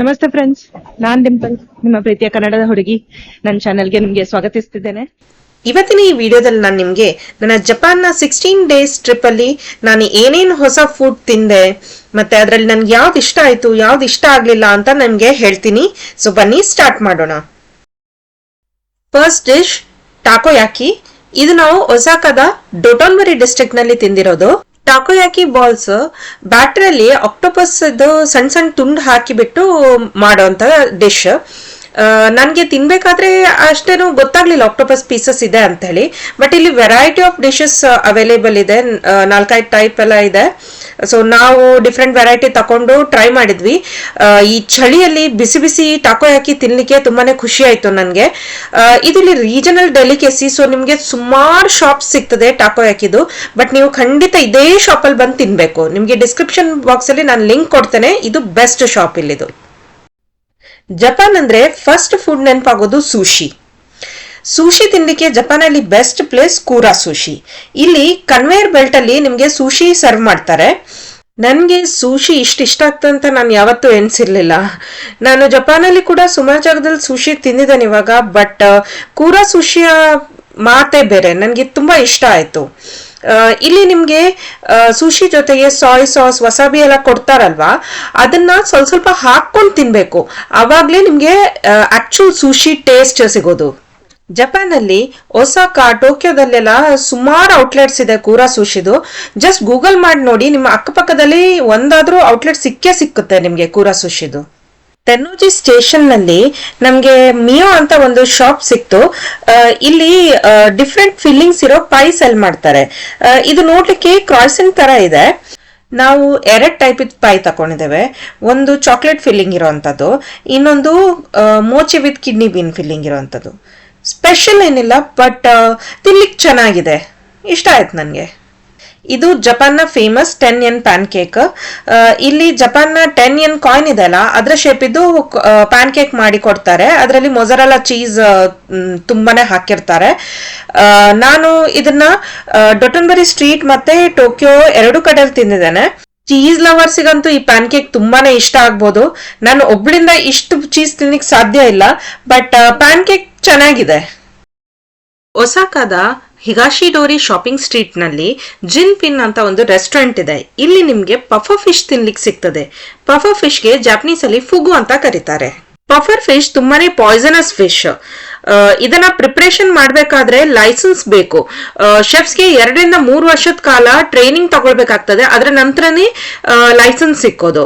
ನಮಸ್ತೆ ಫ್ರೆಂಡ್ಸ್ ನಾನ್ ಡಿಂಪಲ್ ನಿಮ್ಮ ಪ್ರೀತಿಯ ಕನ್ನಡದ ಹುಡುಗಿ. ನನ್ನ ಚಾನೆಲ್ಗೆ ನಿಮ್ಗೆ ಸ್ವಾಗತಿಸ್ತಿದ್ದೇನೆ. ಇವತ್ತಿನ ಈ ವಿಡಿಯೋದಲ್ಲಿ ನಾನು ನಿಮಗೆ ನನ್ನ ಜಪಾನ್ನ ಸಿಕ್ಸ್ಟೀನ್ ಡೇಸ್ ಟ್ರಿಪ್ ಅಲ್ಲಿ ನಾನು ಏನೇನು ಹೊಸ ಫುಡ್ ತಿಂದೆ, ಮತ್ತೆ ಅದರಲ್ಲಿ ನನ್ಗೆ ಯಾವ್ದು ಇಷ್ಟ ಆಯ್ತು, ಯಾವ್ದು ಇಷ್ಟ ಆಗ್ಲಿಲ್ಲ ಅಂತ ನಿಮ್ಗೆ ಹೇಳ್ತೀನಿ. ಸೊ ಬನ್ನಿ ಸ್ಟಾರ್ಟ್ ಮಾಡೋಣ. ಫಸ್ಟ್ ಡಿಶ್ ಟಾಕೋಯಾಕಿ ಇದು ನಾವು ಒಸಾಕದ ಡೊಟೋನ್ಬರಿ ಡಿಸ್ಟ್ರಿಕ್ಟ್ನಲ್ಲಿ ತಿಂದಿರೋದು. ಟಾಕೋಯಾಕಿ ಬಾಲ್ಸ್ ಬ್ಯಾಟ್ರಲ್ಲಿ ಅಲ್ಲಿ ಆಕ್ಟೋಪಸ್ ಸಣ್ಣ ಸಣ್ಣ ತುಂಡು ಹಾಕಿಬಿಟ್ಟು ಮಾಡುವಂತ ಡಿಶ್. ನನಗೆ ತಿನ್ಬೇಕಾದ್ರೆ ಅಷ್ಟೇನು ಗೊತ್ತಾಗ್ಲಿಲ್ಲ ಆಕ್ಟೋಪಸ್ ಪೀಸಸ್ ಇದೆ ಅಂತ ಹೇಳಿ ಬಟ್ ಇಲ್ಲಿ ವೆರೈಟಿ ಆಫ್ ಡಿಶಸ್ ಅವೈಲೇಬಲ್ ಇದೆ. ನಾಲ್ಕೈದು ಟೈಪ್ ಎಲ್ಲ ಇದೆ. ಸೊ ನಾವು ಡಿಫ್ರೆಂಟ್ ವೆರೈಟಿ ತಕೊಂಡು ಟ್ರೈ ಮಾಡಿದ್ವಿ. ಈ ಚಳಿಯಲ್ಲಿ ಬಿಸಿ ಬಿಸಿ ಟಾಕೋಯಾಕಿ ತಿನ್ಲಿಕ್ಕೆ ತುಂಬಾನೇ ಖುಷಿ ಆಯ್ತು ನನಗೆ. ಇದಿಲ್ಲಿ ರೀಜನಲ್ ಡೆಲಿಕೆಸಿ ಸೊ ನಿಮಗೆ ಸುಮಾರು ಶಾಪ್ಸ್ ಸಿಗ್ತದೆ ಟಾಕೋ ಟಾಕೋಯಾಕಿದು ಬಟ್ ನೀವು ಖಂಡಿತ ಇದೇ ಶಾಪಲ್ಲಿ ಬಂದು ತಿನ್ಬೇಕು. ನಿಮಗೆ ಡಿಸ್ಕ್ರಿಪ್ಷನ್ ಬಾಕ್ಸ್ ಅಲ್ಲಿ ನಾನು ಲಿಂಕ್ ಕೊಡ್ತೇನೆ. ಇದು ಬೆಸ್ಟ್ ಶಾಪ್ ಇಲ್ಲಿದು. ಜಪಾನ್ ಅಂದ್ರೆ ಫಸ್ಟ್ ಫುಡ್ ನೆನಪಾಗೋದು ಸೂಶಿ ಸೂಶಿ ತಿನ್ಲಿಕ್ಕೆ ಜಪಾನಲ್ಲಿ ಬೆಸ್ಟ್ ಪ್ಲೇಸ್ ಕೂರಾ ಸೂಶಿ ಇಲ್ಲಿ ಕನ್ವೇಯರ್ ಬೆಲ್ಟ್ ಅಲ್ಲಿ ನಿಮ್ಗೆ ಸೂಶಿ ಸರ್ವ್ ಮಾಡ್ತಾರೆ. ನನಗೆ ಸೂಶಿ ಇಷ್ಟ ಇಷ್ಟ ಆಗ್ತಂತ ನಾನು ಯಾವತ್ತೂ ಎನ್ಸಿರ್ಲಿಲ್ಲ ನಾನು ಜಪಾನಲ್ಲಿ ಕೂಡ ಸುಮಾರು ಜಾಗದಲ್ಲಿ ಸೂಶಿ ತಿಂದಿದ್ದೇನೆ ಇವಾಗ, ಬಟ್, ಕೂರಾ ಸೂಶಿಯ ಮಾತೇ ಬೇರೆ. ನನಗೆ ತುಂಬಾ ಇಷ್ಟ ಆಯ್ತು. ಇಲ್ಲಿ ನಿಮಗೆ ಸುಶಿ ಜೊತೆಗೆ ಸಾಯ್ ಸಾಸ್ ವಸಾಬಿ ಎಲ್ಲ ಕೊಡ್ತಾರಲ್ವಾ? ಅದನ್ನ ಸ್ವಲ್ಪ ಸ್ವಲ್ಪ ಹಾಕೊಂಡು ತಿನ್ಬೇಕು. ಅವಾಗ್ಲೇ ನಿಮ್ಗೆ ಆಕ್ಚುಲ್ ಸುಶಿ ಟೇಸ್ಟ್ ಸಿಗೋದು. ಜಪಾನ್ ಅಲ್ಲಿ ಒಸಾಕಾ, ಟೋಕಿಯೋದಲ್ಲೆಲ್ಲ ಸುಮಾರು ಔಟ್ಲೆಟ್ಸ್ ಇದೆ ಕೂರಾ ಸುಶಿದು ಜಸ್ಟ್ ಗೂಗಲ್ ಮಾಡಿ ನೋಡಿ, ನಿಮ್ಮ ಅಕ್ಕಪಕ್ಕದಲ್ಲಿ ಒಂದಾದ್ರೂ ಔಟ್ಲೆಟ್ ಸಿಕ್ಕೇ ಸಿಕ್ಕುತ್ತೆ ನಿಮ್ಗೆ ಕೂರಾ ಸುಶಿದು ತೆನ್ನೋಜಿ ಸ್ಟೇಷನ್ನಲ್ಲಿ ನಮ್ಗೆ ಮಿಯೋ ಅಂತ ಒಂದು ಶಾಪ್ ಸಿಕ್ತು. ಇಲ್ಲಿ ಡಿಫ್ರೆಂಟ್ ಫಿಲ್ಲಿಂಗ್ಸ್ ಇರೋ ಪೈ ಸೆಲ್ ಮಾಡ್ತಾರೆ. ಇದು ನೋಡ್ಲಿಕ್ಕೆ ಕ್ರಾಯ್ಸನ್ ತರ ಇದೆ. ನಾವು ಎರಡ್ ಟೈಪ್ ಪೈ ತಕೊಂಡಿದ್ದೇವೆ. ಒಂದು ಚಾಕ್ಲೇಟ್ ಫಿಲ್ಲಿಂಗ್ ಇರೋವಂಥದ್ದು ಇನ್ನೊಂದು mochi mochi with kidney bean filling ಇರೋವಂಥದ್ದು special ಏನಿಲ್ಲ ಬಟ್ ತಿನ್ಲಿಕ್ಕೆ ಚೆನ್ನಾಗಿದೆ. ಇಷ್ಟ ಆಯ್ತು ನನಗೆ. ಇದು ಜಪಾನ್ನ famous ten yen pancake ಇಲ್ಲಿ ಜಪಾನ್ನ ಟೆನ್ ಎನ್ ಕಾಯಿನ್ ಇದೆ ಅಲ್ಲ ಅದರ ಶೇಪ್ ಇದ್ದು ಪ್ಯಾನ್ ಕೇಕ್ ಮಾಡಿ ಕೊಡ್ತಾರೆ. ಅದರಲ್ಲಿ ಮೊಸರಲ್ಲ ಚೀಸ್ ತುಂಬಾನೇ ಹಾಕಿರ್ತಾರೆ. ನಾನು ಇದನ್ನ ಡೊಟನ್ಬರಿ ಸ್ಟ್ರೀಟ್ ಮತ್ತೆ ಟೋಕಿಯೋ ಎರಡು ಕಡೆಯಲ್ಲಿ ತಿಂದಿದ್ದೇನೆ. ಚೀಸ್ ಲವರ್ಸಿಗಂತೂ ಈ ಪ್ಯಾನ್ ಕೇಕ್ ತುಂಬಾನೇ ಇಷ್ಟ ಆಗ್ಬೋದು. ನಾನು ಒಬ್ಳಿಂದ ಇಷ್ಟು ಚೀಸ್ ತಿನ್ನಕ್ಕೆ ಸಾಧ್ಯ ಇಲ್ಲ ಬಟ್ ಪ್ಯಾನ್ ಕೇಕ್ ಚೆನ್ನಾಗಿದೆ. ಒಸಾಕಾದ ಹಿಗಾಶಿಡೋರಿ ಶಾಪಿಂಗ್ ಸ್ಟ್ರೀಟ್ನಲ್ಲಿ ಜಿನ್ ಪಿನ್ ಅಂತ ಒಂದು ರೆಸ್ಟೋರೆಂಟ್ ಇದೆ. ಇಲ್ಲಿ ನಿಮ್ಗೆ ಪಫರ್ ಫಿಶ್ ತಿನ್ಲಿಕ್ಕೆ ಸಿಗ್ತದೆ. ಪಫರ್ ಫಿಶ್ಗೆ ಜಾಪನೀಸ್ ಅಲ್ಲಿ ಫುಗು ಅಂತ ಕರೀತಾರೆ. ಪಫರ್ ಫಿಶ್ ತುಂಬಾನೇ ಪಾಯ್ಸನಸ್ ಫಿಶ್. ಇದನ್ನ ಪ್ರಿಪರೇಷನ್ ಮಾಡಬೇಕಾದ್ರೆ ಲೈಸೆನ್ಸ್ ಬೇಕು. ಶೆಫ್ಸ್ಗೆ ಎರಡರಿಂದ ಮೂರು ವರ್ಷದ ಕಾಲ ಟ್ರೈನಿಂಗ್ ತಗೊಳ್ಬೇಕಾಗ್ತದೆ. ಅದರ ನಂತರನೇ ಲೈಸೆನ್ಸ್ ಸಿಕ್ಕೋದು.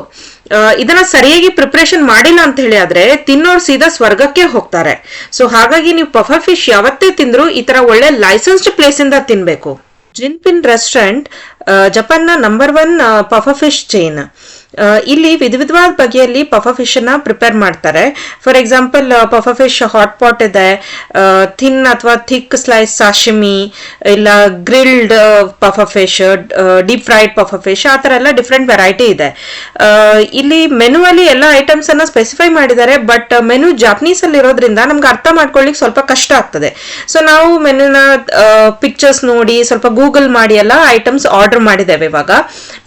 ಇದನ್ನ ಸರಿಯಾಗಿ ಪ್ರಿಪರೇಷನ್ ಮಾಡಿಲ್ಲ ಅಂತ ಹೇಳಿ ಆದ್ರೆ ತಿನ್ನೋರು ಸೀದಾ ಸ್ವರ್ಗಕ್ಕೆ ಹೋಗ್ತಾರೆ. ಸೊ ಹಾಗಾಗಿ ನೀವು ಪಫರ್ ಫಿಶ್ ಯಾವತ್ತೇ ತಿಂದ್ರು ಈ ತರ ಒಳ್ಳೆ ಲೈಸೆನ್ಸ್ಡ್ ಪ್ಲೇಸ್ ಇಂದ ತಿನ್ಬೇಕು. ಜಿನ್ಪಿನ್ ರೆಸ್ಟೋರೆಂಟ್ ಜಪಾನ್ನ number one puffer fish chain ಇಲ್ಲಿ ವಿಧ ವಿಧವಾದ ಬಗೆಯಲ್ಲಿ ಪಫ ಫಿಶ್ ಅನ್ನ ಪ್ರಿಪೇರ್ ಮಾಡ್ತಾರೆ. For example puffer fish hot pot ಇದೆ. ಥಿನ್ ಅಥವಾ ಥಿಕ್ ಸ್ಲೈಸ್ ಸಾಶಿಮಿ ಇಲ್ಲ grilled puffer fish deep fried puffer fish ಆ ಥರ ಎಲ್ಲ ಡಿಫ್ರೆಂಟ್ ವೆರೈಟಿ ಇದೆ. ಇಲ್ಲಿ ಮೆನು ಅಲ್ಲಿ ಎಲ್ಲ ಐಟಮ್ಸ್ ಅನ್ನ ಸ್ಪೆಸಿಫೈ ಮಾಡಿದ್ದಾರೆ ಬಟ್ ಮೆನು ಜಾಪನೀಸ್ ಅಲ್ಲಿ ಇರೋದ್ರಿಂದ ನಮ್ಗೆ ಅರ್ಥ ಮಾಡ್ಕೊಳ್ಳಿಕ್ ಸ್ವಲ್ಪ ಕಷ್ಟ ಆಗ್ತದೆ. ಸೊ ನಾವು ಮೆನುನ ಪಿಕ್ಚರ್ಸ್ ನೋಡಿ ಸ್ವಲ್ಪ ಗೂಗಲ್ ಮಾಡಿ ಎಲ್ಲ ಐಟಮ್ಸ್ ಆರ್ಡರ್ ಮಾಡಿದ್ದೇವೆ ಇವಾಗ.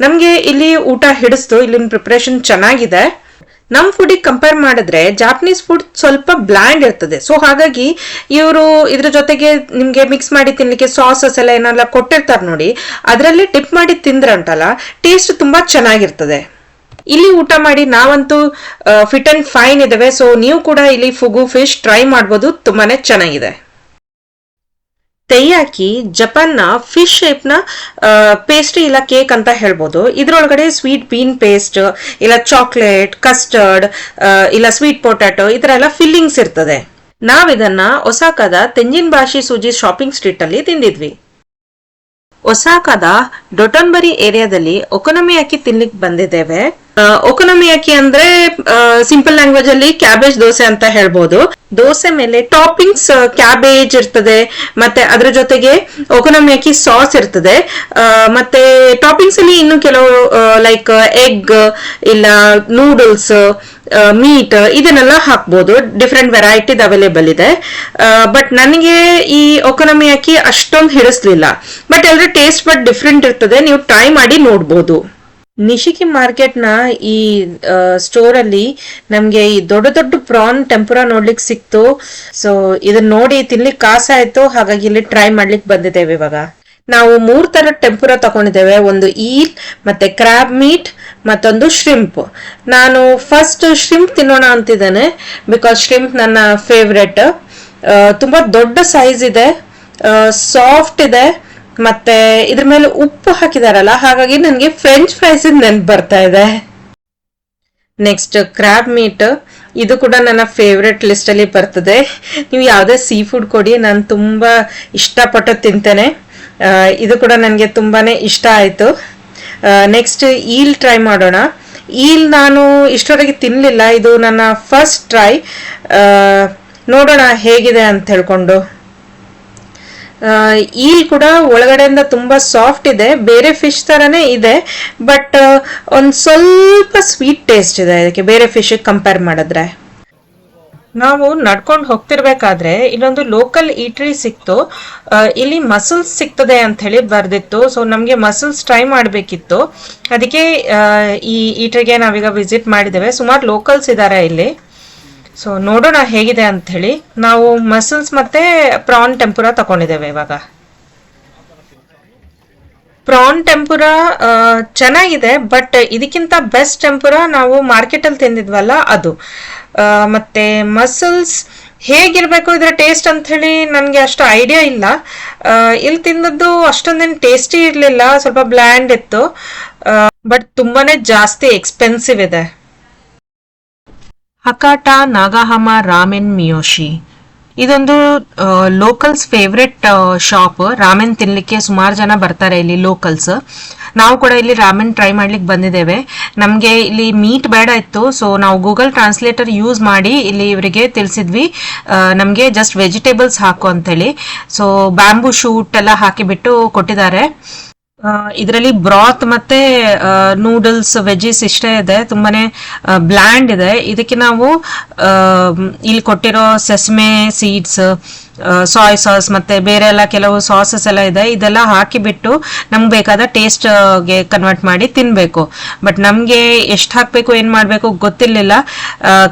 ನಮ್ಗೆ ಇಲ್ಲಿ ಊಟ ಹಿಡಿಸ್ತು ಇಲ್ಲಿನ ಪ್ರಿಪ್ರೇಷನ್ ಚೆನ್ನಾಗಿದೆ. ನಮ್ಮ ಫುಡಿಗೆ ಕಂಪೇರ್ ಮಾಡಿದ್ರೆ ಜಾಪನೀಸ್ ಫುಡ್ ಸ್ವಲ್ಪ ಬ್ಲ್ಯಾಂಡ್ ಇರ್ತದೆ. ಸೊ ಹಾಗಾಗಿ ಇವರು ಇದ್ರ ಜೊತೆಗೆ ನಿಮಗೆ ಮಿಕ್ಸ್ ಮಾಡಿ ತಿನ್ನಲಿಕ್ಕೆ ಸಾಸಸ್ ಎಲ್ಲ ಏನೆಲ್ಲ ಕೊಟ್ಟಿರ್ತಾರೆ ನೋಡಿ, ಅದರಲ್ಲಿ ಟಿಪ್ ಮಾಡಿ ತಿಂದ್ರಂಟಲ್ಲ ಟೇಸ್ಟ್ ತುಂಬಾ ಚೆನ್ನಾಗಿರ್ತದೆ. ಇಲ್ಲಿ ಊಟ ಮಾಡಿ ನಾವಂತೂ ಫಿಟ್ ಅಂಡ್ ಫೈನ್ ಇದಾವೆ ಸೊ ನೀವು ಕೂಡ ಇಲ್ಲಿ ಫುಗು ಫಿಶ್ ಟ್ರೈ ಮಾಡ್ಬೋದು. ತುಂಬಾನೇ ಚೆನ್ನಾಗಿದೆ. ತೆಯ್ಯಾಕಿ ಜಪಾನ್ನ ಫಿಶ್ ಶೇಪ್ನ ಪೇಸ್ಟ್ರಿ ಇಲ್ಲ ಕೇಕ್ ಅಂತ ಹೇಳ್ಬೋದು. ಇದರೊಳಗಡೆ ಸ್ವೀಟ್ ಬೀನ್ ಪೇಸ್ಟ್ ಇಲ್ಲ ಚಾಕ್ಲೇಟ್ ಕಸ್ಟರ್ಡ್ ಇಲ್ಲ ಸ್ವೀಟ್ ಪೊಟ್ಯಾಟೊ ಈ ಥರ ಎಲ್ಲ ಫಿಲ್ಲಿಂಗ್ಸ್ ಇರ್ತದೆ. ನಾವಿದನ್ನ ಒಸಾಕದ ತೆಂಜಿನ್ ಬಾಶಿ ಸೂಜಿ ಶಾಪಿಂಗ್ ಸ್ಟ್ರೀಟ್ ಅಲ್ಲಿ ತಿಂದಿದ್ವಿ. ಒಸಾಕಾದ ಡೊಟನ್ಬರಿ ಏರಿಯಾದಲ್ಲಿ ಒಕೊನಮಿಯಾಕಿ ತಿನ್ಲಿಕ್ಕೆ ಬಂದಿದ್ದೇವೆ. ಒಕೊನಮಿಯಾಕಿ ಅಂದ್ರೆ ಸಿಂಪಲ್ ಲ್ಯಾಂಗ್ವೇಜ್ ಅಲ್ಲಿ ಕ್ಯಾಬೇಜ್ ದೋಸೆ ಅಂತ ಹೇಳ್ಬೋದು. ದೋಸೆ ಮೇಲೆ ಟಾಪಿಂಗ್ಸ್ ಕ್ಯಾಬೇಜ್ ಇರ್ತದೆ, ಮತ್ತೆ ಅದ್ರ ಜೊತೆಗೆ ಒಕೊನಮಿಯಾಕಿ ಸಾಸ್ ಇರ್ತದೆ. ಮತ್ತೆ ಟಾಪಿಂಗ್ಸ್ ಅಲ್ಲಿ ಇನ್ನು ಕೆಲವು ಲೈಕ್ ಎಗ್ ಇಲ್ಲ ನೂಡಲ್ಸ್ ಮೀಟ್ ಇದನ್ನೆಲ್ಲ ಹಾಕ್ಬೋದು. ಡಿಫ್ರೆಂಟ್ ವೆರೈಟಿದ್ ಅವೈಲೇಬಲ್ ಇದೆ. ಬಟ್ ನನಗೆ ಈ ಒಕೊನಮಿಯಾಕಿ ಅಷ್ಟೊಂದು ಹಿಡಿಸ್ಲಿಲ್ಲ. ಬಟ್ ಎಲ್ಲರ ಟೇಸ್ಟ್ ಬಟ್ ಡಿಫ್ರೆಂಟ್ ಇರ್ತದೆ. ನೀವು ಟ್ರೈ ಮಾಡಿ ನೋಡ್ಬೋದು. ನಿಶಿಕಿ ಮಾರ್ಕೆಟ್ನ ಈ ಸ್ಟೋರ್ ಅಲ್ಲಿ ನಮ್ಗೆ ಈ ದೊಡ್ಡ ದೊಡ್ಡ ಪ್ರಾನ್ ಟೆಂಪುರ ನೋಡ್ಲಿಕ್ಕೆ ಸಿಕ್ತು. ಸೊ ಇದನ್ನ ನೋಡಿ ತಿನ್ಲಿಕ್ಕೆ ಕಾಸಾಯ್ತು ಹಾಗಾಗಿ ಇಲ್ಲಿ ಟ್ರೈ ಮಾಡ್ಲಿಕ್ಕೆ ಬಂದಿದ್ದೇವೆ ಇವಾಗ. ನಾವು ಮೂರ್ ತರ ಟೆಂಪುರ ತಗೊಂಡಿದ್ದೇವೆ. ಒಂದು ಈಲ್ ಮತ್ತೆ ಕ್ರಾಬ್ ಮೀಟ್ ಮತ್ತೊಂದು ಶ್ರಿಂಪ್ ನಾನು ಫಸ್ಟ್ ಶ್ರಿಂಪ್ ತಿನ್ನೋಣ ಅಂತಿದ್ದೇನೆ. ಬಿಕಾಸ್ ಶ್ರಿಂಪ್ ನನ್ನ ಫೇವ್ರೆಟ್ ತುಂಬಾ ದೊಡ್ಡ ಸೈಜ್ ಇದೆ. ಸಾಫ್ಟ್ ಇದೆ. ಮತ್ತೆ ಇದ್ರ ಮೇಲೆ ಉಪ್ಪು ಹಾಕಿದಾರಲ್ಲ, ಹಾಗಾಗಿ ನನಗೆ ಫ್ರೆಂಚ್ ಫ್ರೈಸ್ ನೆನ್ಪು ಬರ್ತಾ ಇದೆ. ನೆಕ್ಸ್ಟ್ ಕ್ರಾಬ್ ಮೀಟ್ ಇದು ಕೂಡ ನನ್ನ ಫೇವ್ರೆಟ್ ಲಿಸ್ಟಲ್ಲಿ ಬರ್ತದೆ. ನೀವು ಯಾವುದೇ ಸೀ ಫುಡ್ ಕೊಡಿ, ನಾನು ತುಂಬಾ ಇಷ್ಟಪಟ್ಟು ತಿಂತೇನೆ. ಇದು ಕೂಡ ನನಗೆ ತುಂಬಾನೇ ಇಷ್ಟ ಆಯ್ತು. ನೆಕ್ಸ್ಟ್ ಈಲ್ ಟ್ರೈ ಮಾಡೋಣ. ಈಲ್ ನಾನು ಇಷ್ಟವರೆಗೆ ತಿನ್ನಲಿಲ್ಲ ಇದು ನನ್ನ ಫಸ್ಟ್ ಟ್ರೈ ನೋಡೋಣ ಹೇಗಿದೆ ಅಂತ ಹೇಳ್ಕೊಂಡು. ಈಲ್ ಕೂಡ ಒಳಗಡೆಯಿಂದ ತುಂಬಾ ಸಾಫ್ಟ್ ಇದೆ. ಬೇರೆ ಫಿಶ್ ತರನೇ ಇದೆ. ಬಟ್ ಒಂದ್ ಸ್ವಲ್ಪ ಸ್ವೀಟ್ ಟೇಸ್ಟ್ ಇದೆ ಇದಕ್ಕೆ ಬೇರೆ ಫಿಶ್ ಕಂಪೇರ್ ಮಾಡಿದ್ರೆ. ನಾವು ನಡ್ಕೊಂಡು ಹೋಗ್ತಿರ್ಬೇಕಾದ್ರೆ ಇಲ್ಲೊಂದು ಲೋಕಲ್ ಈಟ್ರಿ ಸಿಕ್ತು. ಇಲ್ಲಿ ಮಸಲ್ಸ್ ಸಿಗ್ತದೆ ಅಂತ ಹೇಳಿ ಬರ್ದಿತ್ತು. ಸೊ ನಮ್ಗೆ ಮಸಲ್ಸ್ ಟ್ರೈ ಮಾಡಬೇಕಿತ್ತು. ಅದಕ್ಕೆ ಈ ಈಟ್ರಿಗೆ ನಾವೀಗ ವಿಸಿಟ್ ಮಾಡಿದ್ದೇವೆ. ಸುಮಾರು ಲೋಕಲ್ಸ್ ಇದ್ದಾರೆ ಇಲ್ಲಿ. ಸೊ ನೋಡೋಣ ಹೇಗಿದೆ ಅಂತ ಹೇಳಿ ನಾವು ಮಸಲ್ಸ್ ಮತ್ತೆ ಪ್ರಾನ್ ಟೆಂಪುರ ತಗೊಂಡಿದ್ದೇವೆ ಇವಾಗ. ಪ್ರಾನ್ ಟೆಂಪುರ ಚೆನ್ನಾಗಿದೆ ಬಟ್ ಇದಕ್ಕಿಂತ ಬೆಸ್ಟ್ ಟೆಂಪುರ ನಾವು ಮಾರ್ಕೆಟ್ ಅಲ್ಲಿ ತಿಂದಿದ್ವಲ್ಲ ಅದು. ಮತ್ತು ಮತ್ತೆ ಮಸಲ್ಸ್ ಹೇಗಿರ್ಬೇಕು ಇದರ ಟೇಸ್ಟ್ ಅಂತ ಹೇಳಿ ನನಗೆ ಅಷ್ಟು ಐಡಿಯಾ ಇಲ್ಲ. ಇಲ್ಲಿ ತಿಂದದ್ದು ಅಷ್ಟೊಂದೇನು ಟೇಸ್ಟಿ ಇರಲಿಲ್ಲ, ಸ್ವಲ್ಪ ಬ್ಲ್ಯಾಂಡ್ ಇತ್ತು. ಬಟ್ ತುಂಬಾನೇ ಜಾಸ್ತಿ ಎಕ್ಸ್ಪೆನ್ಸಿವ್ ಇದೆ. ಹಕಾಟ ನಾಗಾಹಮ ರಾಮೆನ್ ಮಿಯೋಶಿ. ಇದೊಂದು ಲೋಕಲ್ಸ್ ಫೇವ್ರೆಟ್ ಶಾಪ್ ರಾಮೆನ್ ತಿನ್ಲಿಕ್ಕೆ ಸುಮಾರು ಜನ ಬರ್ತಾರೆ ಇಲ್ಲಿ ಲೋಕಲ್ಸ್ ನಾವು ಕೂಡ ಇಲ್ಲಿ ರಾಮೆನ್ ಟ್ರೈ ಮಾಡ್ಲಿಕ್ಕೆ ಬಂದಿದ್ದೇವೆ. ನಮಗೆ ಇಲ್ಲಿ ಮೀಟ್ ಬೇಡ ಇತ್ತು ಸೊ ನಾವು ಗೂಗಲ್ ಟ್ರಾನ್ಸ್ಲೇಟರ್ ಯೂಸ್ ಮಾಡಿ ಇಲ್ಲಿ ಇವರಿಗೆ ತಿಳಿಸಿದ್ವಿ. ನಮಗೆ ಜಸ್ಟ್ ವೆಜಿಟೇಬಲ್ಸ್ ಹಾಕು ಅಂತೇಳಿ ಸೊ ಬ್ಯಾಂಬೂ ಶೂಟ್ ಎಲ್ಲ ಹಾಕಿಬಿಟ್ಟು ಕೊಟ್ಟಿದ್ದಾರೆ. ಇದರಲ್ಲಿ ಬ್ರಾತ್ ಮತ್ತೆ ನೂಡಲ್ಸ್, ವೆಜ್ಜಿಸ್ ಇಷ್ಟೇ ಇದೆ. ತುಂಬಾನೇ ಬ್ಲ್ಯಾಂಡ್ ಇದೆ. ಇದಕ್ಕೆ ನಾವು ಇಲ್ಲಿ ಕೊಟ್ಟಿರೋ ಸೆಸ್ಮೆ ಸೀಡ್ಸ್ ಸಾಯ್ ಸಾಸ್ ಮತ್ತೆ ಬೇರೆ ಎಲ್ಲ ಕೆಲವು ಸಾಸಸ್ ಎಲ್ಲ ಇದೆ. ಇದೆಲ್ಲ ಹಾಕಿಬಿಟ್ಟು ನಮ್ಗೆ ಬೇಕಾದ ಟೇಸ್ಟ್ಗೆ ಕನ್ವರ್ಟ್ ಮಾಡಿ ತಿನ್ಬೇಕು. ಬಟ್ ನಮಗೆ ಎಷ್ಟು ಹಾಕ್ಬೇಕು, ಏನು ಮಾಡಬೇಕು ಗೊತ್ತಿರಲಿಲ್ಲ.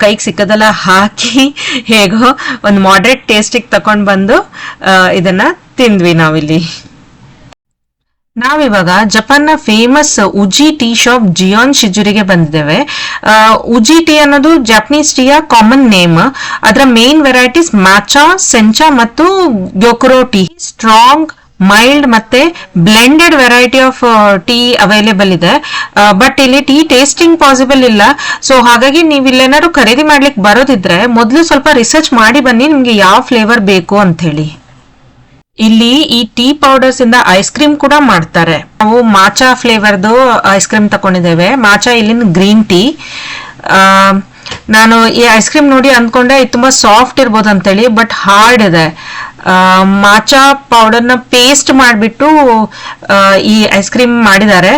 ಕೈಗೆ ಸಿಕ್ಕದೆಲ್ಲ ಹಾಕಿ ಹೇಗೋ ಒಂದು ಮಾಡ್ರೇಟ್ ಟೇಸ್ಟಿಗೆ ತಕೊಂಡ್ ಬಂದು ಇದನ್ನ ತಿಂದ್ವಿ ನಾವಿಲ್ಲಿ. ನಾವಿವಾಗ ಜಪಾನ್ನ famous Uji tea shop Gion ಶಿಜುರಿಗೆ ಬಂದಿದ್ದೇವೆ. ಉಜಿ ಟೀ ಅನ್ನೋದು ಜಪನೀಸ್ ಟೀಯ ಕಾಮನ್ ನೇಮ್ ಅದರ ಮೇನ್ ವೆರೈಟೀಸ್ ಮ್ಯಾಚಾ ಸೆಂಚಾ ಮತ್ತು ಗ್ಯೋಕುರೋ ಟೀ ಸ್ಟ್ರಾಂಗ್ ಮೈಲ್ಡ್ ಮತ್ತೆ blended variety of tea available ಇದೆ. ಬಟ್ ಇಲ್ಲಿ ಟೀ ಟೇಸ್ಟಿಂಗ್ ಪಾಸಿಬಲ್ ಇಲ್ಲ. ಸೊ ಹಾಗಾಗಿ ನೀವು ಇಲ್ಲೇನಾದ್ರು ಖರೀದಿ ಮಾಡ್ಲಿಕ್ಕೆ ಬರೋದಿದ್ರೆ ಮೊದಲು ಸ್ವಲ್ಪ ರಿಸರ್ಚ್ ಮಾಡಿ ಬನ್ನಿ, ನಿಮ್ಗೆ ಯಾವ ಫ್ಲೇವರ್ ಬೇಕು ಅಂತ ಹೇಳಿ ಇಲ್ಲಿ ಈ ಟೀ ಪೌಡರ್ಸ್ ಇಂದ ಐಸ್ ಕ್ರೀಮ್ ಕೂಡ ಮಾಡ್ತಾರೆ. ನಾವು ಮಾಚಾ ಫ್ಲೇವರ್ದು ಐಸ್ ಕ್ರೀಮ್ ತಕೊಂಡಿದ್ದೇವೆ. ಮಾಚಾ ಇಲ್ಲಿನ ಗ್ರೀನ್ ಟೀ ನಾನು ಈ ಐಸ್ ಕ್ರೀಮ್ ನೋಡಿ ಅಂದ್ಕೊಂಡೆ, ಇದು ತುಂಬಾ ಸಾಫ್ಟ್ ಇರ್ಬೋದು ಅಂತೇಳಿ ಬಟ್ ಹಾರ್ಡ್ ಇದೆ. ಮಾಚಾ ಪೌಡರ್ನ ಪೇಸ್ಟ್ ಮಾಡಿಬಿಟ್ಟು ಈ ಐಸ್ ಕ್ರೀಮ್ ಮಾಡಿದ್ದಾರೆ.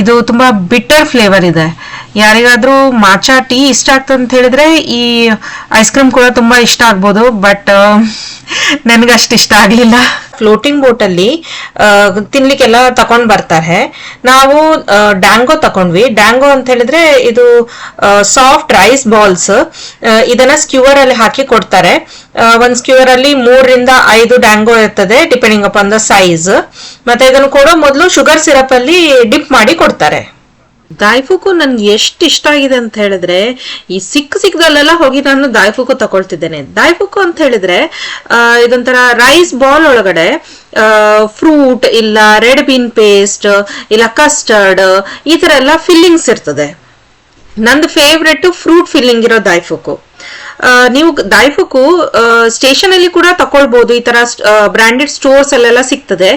ಇದು ತುಂಬಾ ಬಿಟ್ಟರ್ ಫ್ಲೇವರ್ ಇದೆ. ಯಾರಿಗಾದ್ರೂ ಮಾಚಾ ಟೀ ಇಷ್ಟ ಆಗ್ತದೆ ಅಂತ ಹೇಳಿದ್ರೆ ಈ ಐಸ್ ಕ್ರೀಮ್ ಕೂಡ ತುಂಬಾ ಇಷ್ಟ ಆಗ್ಬೋದು ಬಟ್ ನನಗೆ ಅಷ್ಟು ಇಷ್ಟ ಆಗ್ಲಿಲ್ಲ. ಫ್ಲೋಟಿಂಗ್ ಬೋಟ್ ಅಲ್ಲಿ ತಿನ್ಲಿಕ್ಕೆಲ್ಲ ತಕೊಂಡ್ ಬರ್ತಾರೆ. ನಾವು ಡ್ಯಾಂಗೋ ತಕೊಂಡ್ವಿ. ಡ್ಯಾಂಗೋ ಅಂತ ಹೇಳಿದ್ರೆ ಇದು ಸಾಫ್ಟ್ ರೈಸ್ ಬಾಲ್ಸ್ ಇದನ್ನ ಸ್ಕ್ಯೂವರ್ ಅಲ್ಲಿ ಹಾಕಿ ಕೊಡ್ತಾರೆ. ಒಂದ್ ಸ್ಕ್ಯೂವರ್ ಅಲ್ಲಿ ಮೂರರಿಂದ ಐದು ಡ್ಯಾಂಗೋ ಇರ್ತದೆ ಡಿಪೆಂಡಿಂಗ್ ಅಪಾನ್ ದ ಸೈಜ್ ಮತ್ತೆ ಇದನ್ನು ಕೊಡೋ ಮೊದಲು ಶುಗರ್ ಸಿರಪ್ ಅಲ್ಲಿ ಡಿಪ್ ಮಾಡಿ ಕೊಡ್ತಾರೆ. ದಾಯ್ಫುಕು ನನ್ಗೆ ಎಷ್ಟು ಇಷ್ಟ ಆಗಿದೆ ಅಂತ ಹೇಳಿದ್ರೆ, ಈ ಸಿಕ್ಕ ಸಿಕ್ಕದಲ್ಲೆಲ್ಲ ಹೋಗಿ ನಾನು ದಾಯ್ಫುಕು ತಗೊಳ್ತಿದ್ದೇನೆ. ದಾಯ್ಫುಕು ಅಂತ ಹೇಳಿದ್ರೆ ಇದೊಂಥರ ರೈಸ್ ಬಾಲ್ ಒಳಗಡೆ ಫ್ರೂಟ್ ಇಲ್ಲ ರೆಡ್ ಬೀನ್ ಪೇಸ್ಟ್ ಇಲ್ಲ ಕಸ್ಟರ್ಡ್ ಈ ತರ ಎಲ್ಲ ಫಿಲ್ಲಿಂಗ್ಸ್ ಇರ್ತದೆ. ನಂದು ಫೇವ್ರೆಟ್ ಫ್ರೂಟ್ ಫಿಲ್ಲಿಂಗ್ ಇರೋ ದಾಯ್ಫುಕು. ನೀವು ದಾಯ್ಫುಕು ಸ್ಟೇಷನ್ ಅಲ್ಲಿ ಕೂಡ ತಕೊಳ್ಬಹುದು ಈ ತರ ಬ್ರಾಂಡೆಡ್ ಸ್ಟೋರ್ಸ್ ಅಲ್ಲೆಲ್ಲ ಸಿಗ್ತದೆ.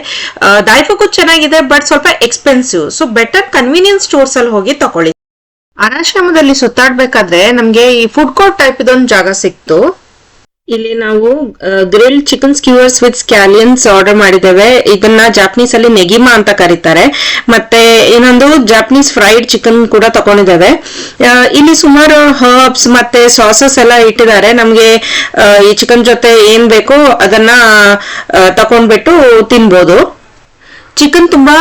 ದಾಯ್ಫುಕು ಚೆನ್ನಾಗಿದೆ ಬಟ್ ಸ್ವಲ್ಪ expensive so better convenience stores ಅಲ್ಲಿ ಹೋಗಿ ತಕೊಳ್ಳಿ. ಅನಾಶ್ರಮದಲ್ಲಿ ಸುತ್ತಾಡ್ಬೇಕಾದ್ರೆ ನಮ್ಗೆ ಈ ಫುಡ್ ಕೋರ್ಟ್ ಟೈಪ್ ಇದೊಂದು ಜಾಗ ಸಿಕ್ತು. ಇಲ್ಲಿ ನಾವು grill chicken skewers with scallions order ಮಾಡಿದ್ದೇವೆ. ಇದನ್ನ ಜಾಪನೀಸ್ ಅಲ್ಲಿ ನೆಗಿಮಾ ಅಂತ ಕರೀತಾರೆ. ಮತ್ತೆ ಇನ್ನೊಂದು ಜಾಪನೀಸ್ ಫ್ರೈಡ್ ಚಿಕನ್ ಕೂಡ ತಗೊಂಡಿದ್ದೇವೆ ಇಲ್ಲಿ ಸುಮಾರು ಹರ್ಬ್ಸ್ ಮತ್ತೆ ಸಾಸಸ್ ಎಲ್ಲ ಇಟ್ಟಿದ್ದಾರೆ. ನಮ್ಗೆ ಈ ಚಿಕನ್ ಜೊತೆ ಏನ್ ಬೇಕೋ ಅದನ್ನ ತಕೊಂಡ್ಬಿಟ್ಟು ತಿನ್ಬೋದು. ಚಿಕನ್ ತುಂಬಾ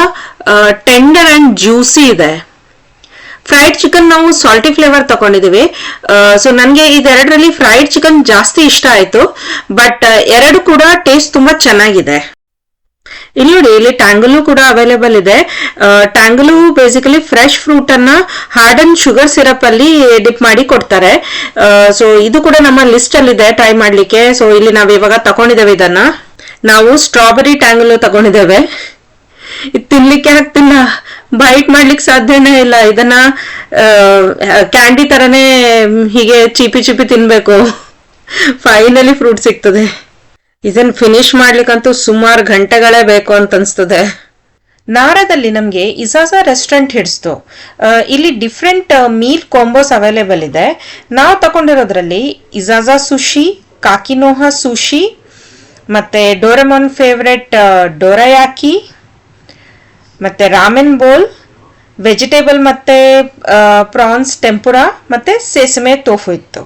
ಟೆಂಡರ್ ಅಂಡ್ ಜ್ಯೂಸಿ ಇದೆ. ಫ್ರೈಡ್ ಚಿಕನ್ ನಾವು ಸಾಲ್ಟಿ ಫ್ಲೇವರ್ ತಗೊಂಡಿದೀವಿ ಸೊ ನನಗೆ ಇದೆರಡರಲ್ಲಿ ಫ್ರೈಡ್ ಚಿಕನ್ ಜಾಸ್ತಿ ಇಷ್ಟ ಆಯ್ತು. ಬಟ್ ಎರಡು ಕೂಡ ಟೇಸ್ಟ್ ತುಂಬಾ ಚೆನ್ನಾಗಿದೆ. ಇಲ್ಲಿ ನೋಡಿ, ಇಲ್ಲಿ ಟ್ಯಾಂಗಲು ಕೂಡ ಅವೈಲೇಬಲ್ ಇದೆ. ಟ್ಯಾಂಗಲು ಬೇಸಿಕಲಿ ಫ್ರೆಶ್ ಫ್ರೂಟ್ ಅನ್ನ ಹಾರ್ಡ್ ಅಂಡ್ ಶುಗರ್ ಸಿರಪ್ ಅಲ್ಲಿ ಡಿಪ್ ಮಾಡಿ ಕೊಡ್ತಾರೆ. ಸೊ ಇದು ಕೂಡ ನಮ್ಮ ಲಿಸ್ಟ್ ಅಲ್ಲಿ ಇದೆ ಟ್ರೈ ಮಾಡ್ಲಿಕ್ಕೆ. ಸೊ ಇಲ್ಲಿ ನಾವು ಇವಾಗ ತಗೊಂಡಿದ್ದೇವೆ ಇದನ್ನ. ನಾವು ಸ್ಟ್ರಾಬೆರಿ ಟ್ಯಾಂಗಲು ತಗೊಂಡಿದ್ದೇವೆ. ಇದು ತಿನ್ಲಿಕ್ಕೆ ಆಗ್ತಿಲ್ಲ. ಬೈಟ್ ಮಾಡ್ಲಿಕ್ಕೆ ಸಾಧ್ಯನೇ ಇಲ್ಲ. ಇದನ್ನ ಕ್ಯಾಂಡಿ ತರನೇ ಹೀಗೆ ಚೀಪಿ ಚೀಪಿ ತಿನ್ಬೇಕು. ಫೈನಲಿ ಫ್ರೂಟ್ ಸಿಗ್ತದೆ. ಇದನ್ನ ಫಿನಿಶ್ ಮಾಡ್ಲಿಕ್ಕಂತೂ ಸುಮಾರು ಗಂಟೆಗಳೇ ಬೇಕು ಅಂತ ಅನ್ಸ್ತದೆ ನಾರದಲ್ಲಿ ನಮಗೆ ಇಜಾಜಾ ರೆಸ್ಟೋರೆಂಟ್ ಹಿಡಿಸ್ತು ಇಲ್ಲಿ ಡಿಫ್ರೆಂಟ್ ಮೀಲ್ ಕಾಂಬೋಸ್ ಅವೈಲೇಬಲ್ ಇದೆ. ನಾವು ತಗೊಂಡಿರೋದ್ರಲ್ಲಿ ಇಜಾಜಾ ಸುಶಿ ಕಾಕಿನೋಹಾ ಸುಶಿ ಮತ್ತೆ ಡೋರೆಮೋನ್ ಫೇವ್ರೆಟ್ ಡೊರಯಾಕಿ ಮತ್ತೆ ರಾಮೆನ್ ಬೋಲ್ ವೆಜಿಟೇಬಲ್ ಮತ್ತೆ ಪ್ರಾನ್ಸ್ ಟೆಂಪುರಾ ಮತ್ತೆ ಸೇಸಮೆ ತೋಫು ಇತ್ತು.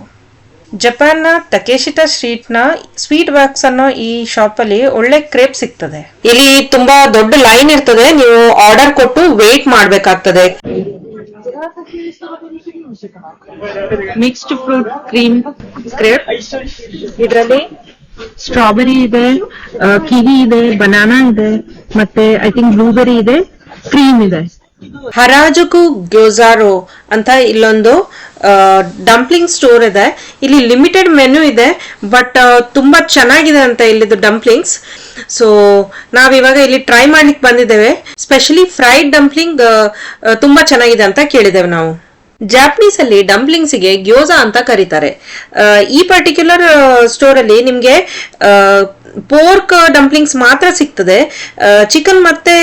ಜಪಾನ್ನ ತಕೇಶಿತ ಸ್ಟ್ರೀಟ್ನ ಸ್ವೀಟ್ ಬಾಕ್ಸ್ ಅನ್ನೋ ಈ ಶಾಪ್ ಅಲ್ಲಿ ಒಳ್ಳೆ ಕ್ರೇಪ್ ಸಿಗ್ತದೆ. ಇಲ್ಲಿ ತುಂಬಾ ದೊಡ್ಡ ಲೈನ್ ಇರ್ತದೆ, ನೀವು ಆರ್ಡರ್ ಕೊಟ್ಟು ವೇಟ್ ಮಾಡ್ಬೇಕಾಗ್ತದೆ. ಮಿಕ್ಸ್ಡ್ ಫ್ರೂಟ್ ಕ್ರೀಮ್ ಕ್ರೇಪ್ ಇದರಲ್ಲಿ ಸ್ಟ್ರಾಬೆರಿ ಇದೆ ಕಿವಿ ಇದೆ ಬನಾನಾ ಇದೆ, ಮತ್ತೆ ಐ ತಿಂಕ್ ಬ್ಲೂಬೆರಿ ಇದೆ ಕ್ರೀಮ್ ಇದೆ. ಹರಾಜುಕು ಗ್ಯೋಜಾರೋ ಅಂತ ಇಲ್ಲೊಂದು ಡಂಪ್ಲಿಂಗ್ ಸ್ಟೋರ್ ಇದೆ. ಇಲ್ಲಿ ಲಿಮಿಟೆಡ್ ಮೆನು ಇದೆ ಬಟ್ ತುಂಬಾ ಚೆನ್ನಾಗಿದೆ ಅಂತ ಇಲ್ಲಿದು ಡಂಪ್ಲಿಂಗ್ಸ್ ಸೊ ನಾವಿವಾಗ ಇಲ್ಲಿ ಟ್ರೈ ಮಾಡ್ಲಿಕ್ಕೆ ಬಂದಿದ್ದೇವೆ. ಸ್ಪೆಷಲಿ ಫ್ರೈಡ್ ಡಂಪ್ಲಿಂಗ್ ತುಂಬಾ ಚೆನ್ನಾಗಿದೆ ಅಂತ ಕೇಳಿದ್ದೇವೆ ನಾವು. ಜಾಪನೀಸ್ ಅಲ್ಲಿ ಡಂಪ್ಲಿಂಗ್ಸ್ಗೆ ಗ್ಯೋಜಾ ಅಂತ ಕರೀತಾರೆ. ಈ ಪರ್ಟಿಕ್ಯುಲರ್ ಸ್ಟೋರ್ ಅಲ್ಲಿ ನಿಮ್ಗೆ ಪೋರ್ಕ್ ಡಂಪ್ಲಿಂಗ್ಸ್ ಮಾತ್ರ ಸಿಗ್ತದೆ. ಚಿಕನ್ ಮತ್ತೆ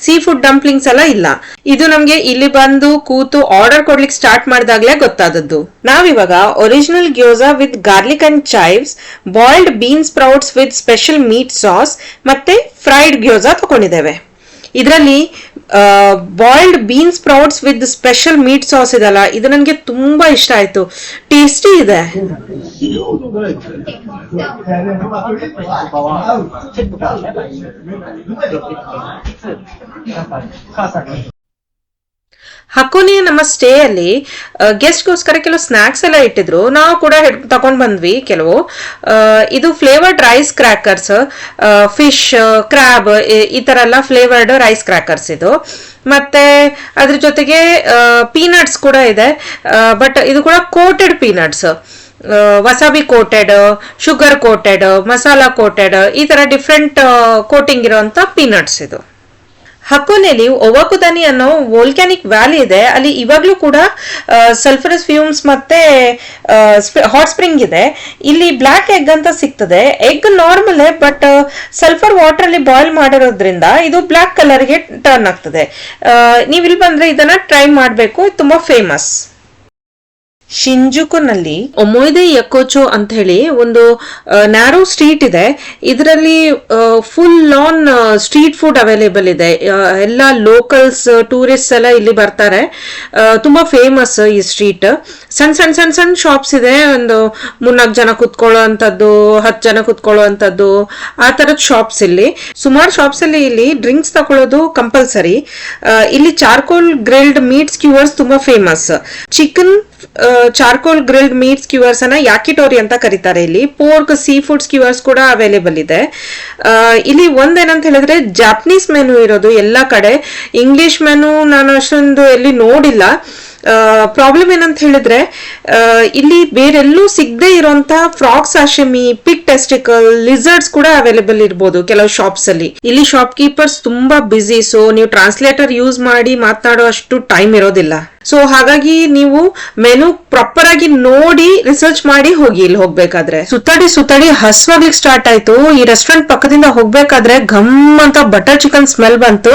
ಸೀ ಫುಡ್ ಡಂಪ್ಲಿಂಗ್ಸ್ ಎಲ್ಲ ಇಲ್ಲ. ಇದು ನಮ್ಗೆ ಇಲ್ಲಿ ಬಂದು ಕೂತು ಆರ್ಡರ್ ಕೊಡ್ಲಿಕ್ಕೆ ಸ್ಟಾರ್ಟ್ ಮಾಡಿದಾಗ್ಲೇ ಗೊತ್ತಾದದ್ದು. ನಾವಿವಾಗ original gyoza with garlic and chives boiled bean sprouts with special meat sauce ಮತ್ತೆ ಫ್ರೈಡ್ ಗ್ಯೋಜಾ ತಗೊಂಡಿದ್ದೇವೆ. ಇದರಲ್ಲಿ boiled bean sprouts with special meat sauce ಇದಲ್ಲ. ಇದು ನನಗೆ ತುಂಬಾ ಇಷ್ಟ ಆಯ್ತು. ಟೇಸ್ಟಿ ಇದೆ. ಹಕೋನಿಯ ನಮ್ಮ ಸ್ಟೇ ಅಲ್ಲಿ ಗೆಸ್ಟ್ಗೋಸ್ಕರ ಕೆಲವು ಸ್ನಾಕ್ಸ್ ಎಲ್ಲ ಇಟ್ಟಿದ್ರು. ನಾವು ಕೂಡ ತಗೊಂಡ್ ಬಂದ್ವಿ ಕೆಲವು. ಇದು flavoured rice crackers fish crab ಈ ತರ ಎಲ್ಲ ಫ್ಲೇವರ್ಡ್ ರೈಸ್ ಕ್ರ್ಯಾಕರ್ಸ್ ಇದು. ಮತ್ತೆ ಅದ್ರ ಜೊತೆಗೆ ಪೀನಟ್ಸ್ ಕೂಡ ಇದೆ. ಬಟ್ ಇದು ಕೂಡ coated peanuts wasabi coated sugar coated masala coated ಈ ತರ ಡಿಫ್ರೆಂಟ್ ಕೋಟಿಂಗ್ ಇರುವಂತ ಪೀನಟ್ಸ್ ಇದು. ಹಕೋನೆಲಿ ಒವಾಕುದಾನಿ ಅನ್ನೋ ವೋಲ್ಕ್ಯಾನಿಕ್ ವ್ಯಾಲಿ ಇದೆ. ಅಲ್ಲಿ ಇವಾಗ್ಲೂ ಕೂಡ ಸಲ್ಫರಸ್ ಫ್ಯೂಮ್ಸ್ ಮತ್ತೆ ಹಾಟ್ ಸ್ಪ್ರಿಂಗ್ ಇದೆ. ಇಲ್ಲಿ ಬ್ಲ್ಯಾಕ್ ಎಗ್ ಅಂತ ಸಿಗ್ತದೆ. Egg normal but sulphur water ಅಲ್ಲಿ ಬಾಯ್ಲ್ ಮಾಡಿರೋದ್ರಿಂದ ಇದು ಬ್ಲಾಕ್ ಕಲರ್ಗೆ ಟರ್ನ್ ಆಗ್ತದೆ. ನೀವು ಇಲ್ಲಿ ಬಂದ್ರೆ ಇದನ್ನ ಟ್ರೈ ಮಾಡಬೇಕು. ತುಂಬಾ ಫೇಮಸ್ ಶಿಂಜುಕುನಲ್ಲಿ ಒಮೊಯ್ದೆ ಯಕೋಚೋ ಅಂತ ಹೇಳಿ ಒಂದು ನ್ಯಾರೋ ಸ್ಟ್ರೀಟ್ ಇದೆ. ಇದರಲ್ಲಿ full on street food available ಇದೆ. ಎಲ್ಲ ಲೋಕಲ್ಸ್ ಟೂರಿಸ್ಟ್ ಎಲ್ಲ ಇಲ್ಲಿ ಬರ್ತಾರೆ. ತುಂಬಾ ಫೇಮಸ್ ಈ ಸ್ಟ್ರೀಟ್ ಸಣ್ಣ ಸಣ್ಣ ಸಣ್ಣ ಸಣ್ಣ ಶಾಪ್ಸ್ ಇದೆ. ಒಂದು ಮೂರ್ನಾಲ್ಕು ಜನ ಕುತ್ಕೊಳ್ಳೋ ಅಂತದ್ದು ಹತ್ತು ಜನ ಕುತ್ಕೊಳ್ಳೋ ಅಂತದ್ದು ಆ ತರದ ಶಾಪ್ಸ್ ಇಲ್ಲಿ. ಸುಮಾರು ಶಾಪ್ಸ್ ಅಲ್ಲಿ ಇಲ್ಲಿ ಡ್ರಿಂಕ್ಸ್ ತಗೊಳ್ಳೋದು ಕಂಪಲ್ಸರಿ ಇಲ್ಲಿ ಚಾರ್ಕೋಲ್ ಗ್ರಿಲ್ಡ್ ಮೀಟ್ ಕ್ಯೂವರ್ಸ್ ತುಂಬಾ famous chicken charcoal grilled meat skewers ಅನ್ನ ಯಾಕಿಟೋರಿ ಅಂತ ಕರೀತಾರೆ ಇಲ್ಲಿ. ಪೋರ್ಕ್ ಸೀ ಫುಡ್ ಸ್ಕ್ಯೂವರ್ಸ್ ಕೂಡ ಅವೈಲೇಬಲ್ ಇದೆ. ಇಲ್ಲಿ ಒಂದೇನಂತ ಹೇಳಿದ್ರೆ ಜಾಪನೀಸ್ ಮೆನು ಇರೋದು ಎಲ್ಲ ಕಡೆ. ಇಂಗ್ಲಿಷ್ ಮೆನು ನಾನು ಅಷ್ಟೊಂದು ಎಲ್ಲಿ ನೋಡಿಲ್ಲ. ಪ್ರಾಬ್ಲಮ್ ಏನಂತ ಹೇಳಿದ್ರೆ ಇಲ್ಲಿ ಬೇರೆಲ್ಲೂ ಸಿಗದೆ ಇರುವಂತಹ frog sashimi pig testicle lizards ಕೂಡ ಅವೈಲೇಬಲ್ ಇರ್ಬೋದು ಕೆಲವು ಶಾಪ್ಸ್ ಅಲ್ಲಿ. ಇಲ್ಲಿ ಶಾಪ್ ಕೀಪರ್ಸ್ ತುಂಬಾ ಬಿಸಿ ಸೊ ನೀವು ಟ್ರಾನ್ಸ್ಲೇಟರ್ ಯೂಸ್ ಮಾಡಿ ಮಾತನಾಡೋ ಅಷ್ಟು ಟೈಮ್ ಇರೋದಿಲ್ಲ. ಸೊ ಹಾಗಾಗಿ ನೀವು ಮೆನು ಪ್ರಾಪರ್ ಆಗಿ ನೋಡಿ ರಿಸರ್ಚ್ ಮಾಡಿ ಹೋಗಿ ಇಲ್ಲಿ ಹೋಗ್ಬೇಕಾದ್ರೆ. ಸುತ್ತಾಡಿ ಸುತ್ತಾಡಿ ಹಸ್ವಾಗ್ಲಿಕ್ಕೆ ಸ್ಟಾರ್ಟ್ ಆಯ್ತು. ಈ ರೆಸ್ಟೋರೆಂಟ್ ಪಕ್ಕದಿಂದ ಹೋಗ್ಬೇಕಾದ್ರೆ ಘಮ್ ಅಂತ ಬಟರ್ ಚಿಕನ್ ಸ್ಮೆಲ್ ಬಂತು.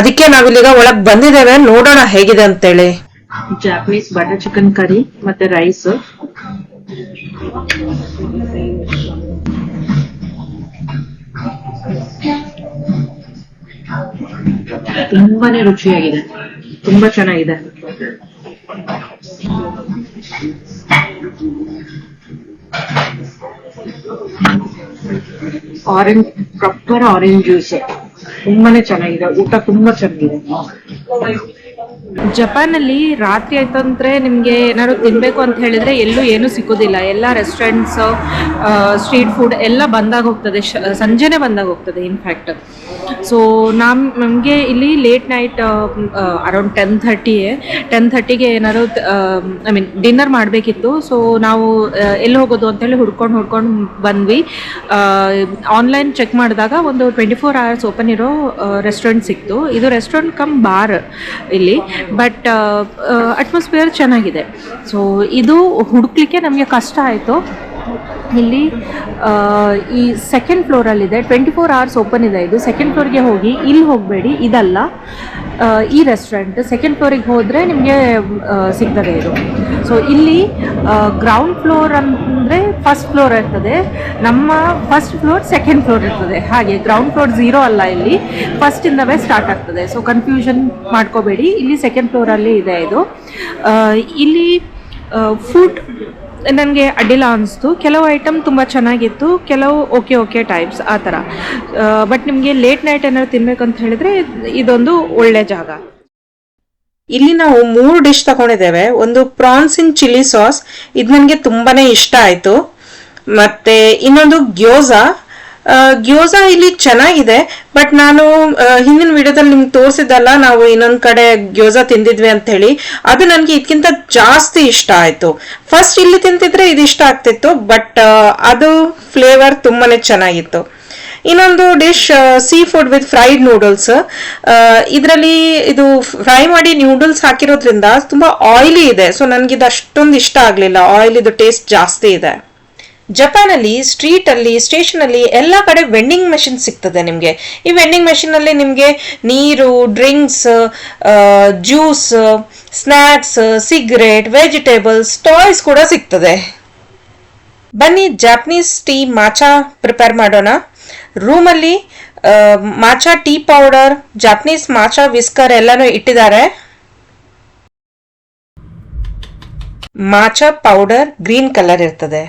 ಅದಕ್ಕೆ ನಾವಿಲ್ಲಿಗ ಒಳಗ್ ಬಂದಿದ್ದೇವೆ. ನೋಡೋಣ ಹೇಗಿದೆ ಅಂತೇಳಿ. ಜಾಪನೀಸ್ ಬಟರ್ ಚಿಕನ್ ಕರಿ ಮತ್ತೆ ರೈಸ್ ತುಂಬಾನೇ ರುಚಿಯಾಗಿದೆ. ತುಂಬಾ ಚೆನ್ನಾಗಿದೆ. ಆರೆಂಜ್ ಪ್ರಾಪರ್ ಆರೆಂಜ್ ಜ್ಯೂಸ್ ತುಂಬಾನೇ ಚೆನ್ನಾಗಿದೆ. ಊಟ ತುಂಬಾ ಚೆನ್ನಾಗಿದೆ. ಜಪಾನಲ್ಲಿ ರಾತ್ರಿ ಆಯ್ತಂದ್ರೆ ನಿಮಗೆ ಏನಾದ್ರು ತಿನ್ನಬೇಕು ಅಂತ ಹೇಳಿದ್ರೆ ಎಲ್ಲೂ ಏನೂ ಸಿಗೋದಿಲ್ಲ. ಎಲ್ಲ ರೆಸ್ಟೋರೆಂಟ್ಸ್ ಸ್ಟ್ರೀಟ್ ಫುಡ್ ಎಲ್ಲ ಬಂದಾಗ ಹೋಗ್ತದೆ. ಶ, ಸಂಜೆನೆ ಬಂದಾಗ ಹೋಗ್ತದೆ ಇನ್ಫ್ಯಾಕ್ಟ್ ಸೊ ನಮ್, ನಮಗೆ ಇಲ್ಲಿ late night around ten thirty ten ಥರ್ಟಿಗೆ ಏನಾದ್ರು ಐ ಮೀನ್ ಡಿನ್ನರ್ ಮಾಡಬೇಕಿತ್ತು. ಸೊ ನಾವು ಎಲ್ಲಿ ಹೋಗೋದು ಅಂತೇಳಿ ಹುಡ್ಕೊಂಡು ಹುಡ್ಕೊಂಡು ಬಂದ್ವಿ. ಆನ್ಲೈನ್ ಚೆಕ್ ಮಾಡಿದಾಗ ಒಂದು ಟ್ವೆಂಟಿ ಫೋರ್ ಅವರ್ಸ್ ಓಪನ್ ಇರೋ ರೆಸ್ಟೋರೆಂಟ್ ಸಿಕ್ತು. ಇದು ರೆಸ್ಟೋರೆಂಟ್ ಕಮ್ ಬಾರ್ ಇಲ್ಲಿ. ಬಟ್ ಅಟ್ಮಾಸ್ಫಿಯರ್ ಚೆನ್ನಾಗಿದೆ. ಸೊ ಇದು ಹುಡುಕ್ಲಿಕ್ಕೆ ನಮಗೆ ಕಷ್ಟ ಆಯಿತು. ಇಲ್ಲಿ ಈ ಸೆಕೆಂಡ್ ಫ್ಲೋರಲ್ಲಿದೆ ಟ್ವೆಂಟಿ ಫೋರ್ ಅವರ್ಸ್ ಓಪನ್ ಇದೆ ಇದು. ಸೆಕೆಂಡ್ ಫ್ಲೋರ್ಗೆ ಹೋಗಿ, ಇಲ್ಲಿ ಹೋಗಬೇಡಿ. ಇದಲ್ಲ ಈ ರೆಸ್ಟೋರೆಂಟ್ ಸೆಕೆಂಡ್ ಫ್ಲೋರಿಗೆ ಹೋದರೆ ನಿಮಗೆ ಸಿಗ್ತದೆ ಇದು. ಸೊ ಇಲ್ಲಿ ಗ್ರೌಂಡ್ ಫ್ಲೋರ್ ಅಂದರೆ ಫಸ್ಟ್ ಫ್ಲೋರ್ ಇರ್ತದೆ. ನಮ್ಮ ಫಸ್ಟ್ ಫ್ಲೋರ್ ಸೆಕೆಂಡ್ ಫ್ಲೋರ್ ಇರ್ತದೆ. ಹಾಗೆ ಗ್ರೌಂಡ್ ಫ್ಲೋರ್ ಝೀರೋ ಅಲ್ಲ ಇಲ್ಲಿ. ಫಸ್ಟ್ ಇಂದವೇ ಸ್ಟಾರ್ಟ್ ಆಗ್ತದೆ. ಸೊ ಕನ್ಫ್ಯೂಷನ್ ಮಾಡ್ಕೋಬೇಡಿ. ಇಲ್ಲಿ ಸೆಕೆಂಡ್ ಫ್ಲೋರಲ್ಲಿ ಇದೆ ಇದು. ಇಲ್ಲಿ ಫುಡ್ ನನಗೆ ಅಡ್ಡಿಲ್ಲ ಅನಿಸ್ತು. ಕೆಲವು ಐಟಮ್ ತುಂಬ ಚೆನ್ನಾಗಿತ್ತು. ಕೆಲವು ಓಕೆ ಓಕೆ ಟೈಪ್ಸ್ ಆ ಥರ. ಬಟ್ ನಿಮಗೆ ಲೇಟ್ ನೈಟ್ ಏನಾದ್ರು ತಿನ್ಬೇಕಂತ ಹೇಳಿದ್ರೆ, ಇದೊಂದು ಒಳ್ಳೆ ಜಾಗ. ಇಲ್ಲಿ ನಾವು ಮೂರು ಡಿಶ್ ತಗೊಂಡಿದ್ದೇವೆ. ಒಂದು ಪ್ರಾನ್ಸ್ ಇನ್ ಚಿಲ್ಲಿ ಸಾಸ್ ಇದು ನನಗೆ ತುಂಬಾನೇ ಇಷ್ಟ ಆಯಿತು. ಮತ್ತೆ ಇನ್ನೊಂದು ಗ್ಯೋಜಾ ಗ್ಯೋಜಾ ಇಲ್ಲಿ ಚೆನ್ನಾಗಿದೆ ಬಟ್ ನಾನು ಹಿಂದಿನ ವಿಡಿಯೋದಲ್ಲಿ ನಿಮ್ಗೆ ತೋರಿಸಿದ್ದಲ್ಲ, ನಾವು ಇನ್ನೊಂದು ಕಡೆ ಗ್ಯೋಜಾ ತಿಂದಿದ್ವಿ ಅಂತ ಹೇಳಿ ಅದು ನನಗೆ ಇದಕ್ಕಿಂತ ಜಾಸ್ತಿ ಇಷ್ಟ ಆಯಿತು. ಫಸ್ಟ್ ಇಲ್ಲಿ ತಿಂತಿದ್ರೆ ಇದು ಇಷ್ಟ ಆಗ್ತಿತ್ತು ಬಟ್ ಅದು ಫ್ಲೇವರ್ ತುಂಬಾನೇ ಚೆನ್ನಾಗಿತ್ತು. ಇನ್ನೊಂದು dish seafood with fried noodles ಇದರಲ್ಲಿ ಇದು ಫ್ರೈ ಮಾಡಿ ನೂಡಲ್ಸ್ ಹಾಕಿರೋದ್ರಿಂದ ತುಂಬಾ ಆಯಿಲಿ ಇದೆ. ಸೊ ಇದು ಅಷ್ಟೊಂದು ಇಷ್ಟ ಆಗಲಿಲ್ಲ. ಆಯಿಲ್ ಇದು ಟೇಸ್ಟ್ ಜಾಸ್ತಿ ಇದೆ. ಜಪಾನಲ್ಲಿ ಸ್ಟ್ರೀಟ್ ಅಲ್ಲಿ ಸ್ಟೇಷನ್ ಅಲ್ಲಿ ಎಲ್ಲಾ ಕಡೆ ವೆಂಡಿಂಗ್ ಮೆಷಿನ್ ಸಿಗ್ತದೆ ನಿಮ್ಗೆ. ಈ ವೆಂಡಿಂಗ್ ಮೆಷಿನ್ ಅಲ್ಲಿ ನಿಮ್ಗೆ ನೀರು drinks juice snacks cigarette vegetables toys ಕೂಡ ಸಿಗ್ತದೆ. ಬನ್ನಿ ಜಾಪನೀಸ್ ಟೀ ಮಾಚಾ ಪ್ರಿಪೇರ್ ಮಾಡೋಣ. ರೂಮಲ್ಲಿ matcha tea powder Japanese matcha whisker ಎಲ್ಲಾನು ಇಟ್ಟಿದ್ದಾರೆ. ಮಾಚಾ ಪೌಡರ್ ಗ್ರೀನ್ ಕಲರ್ ಇರ್ತದೆ.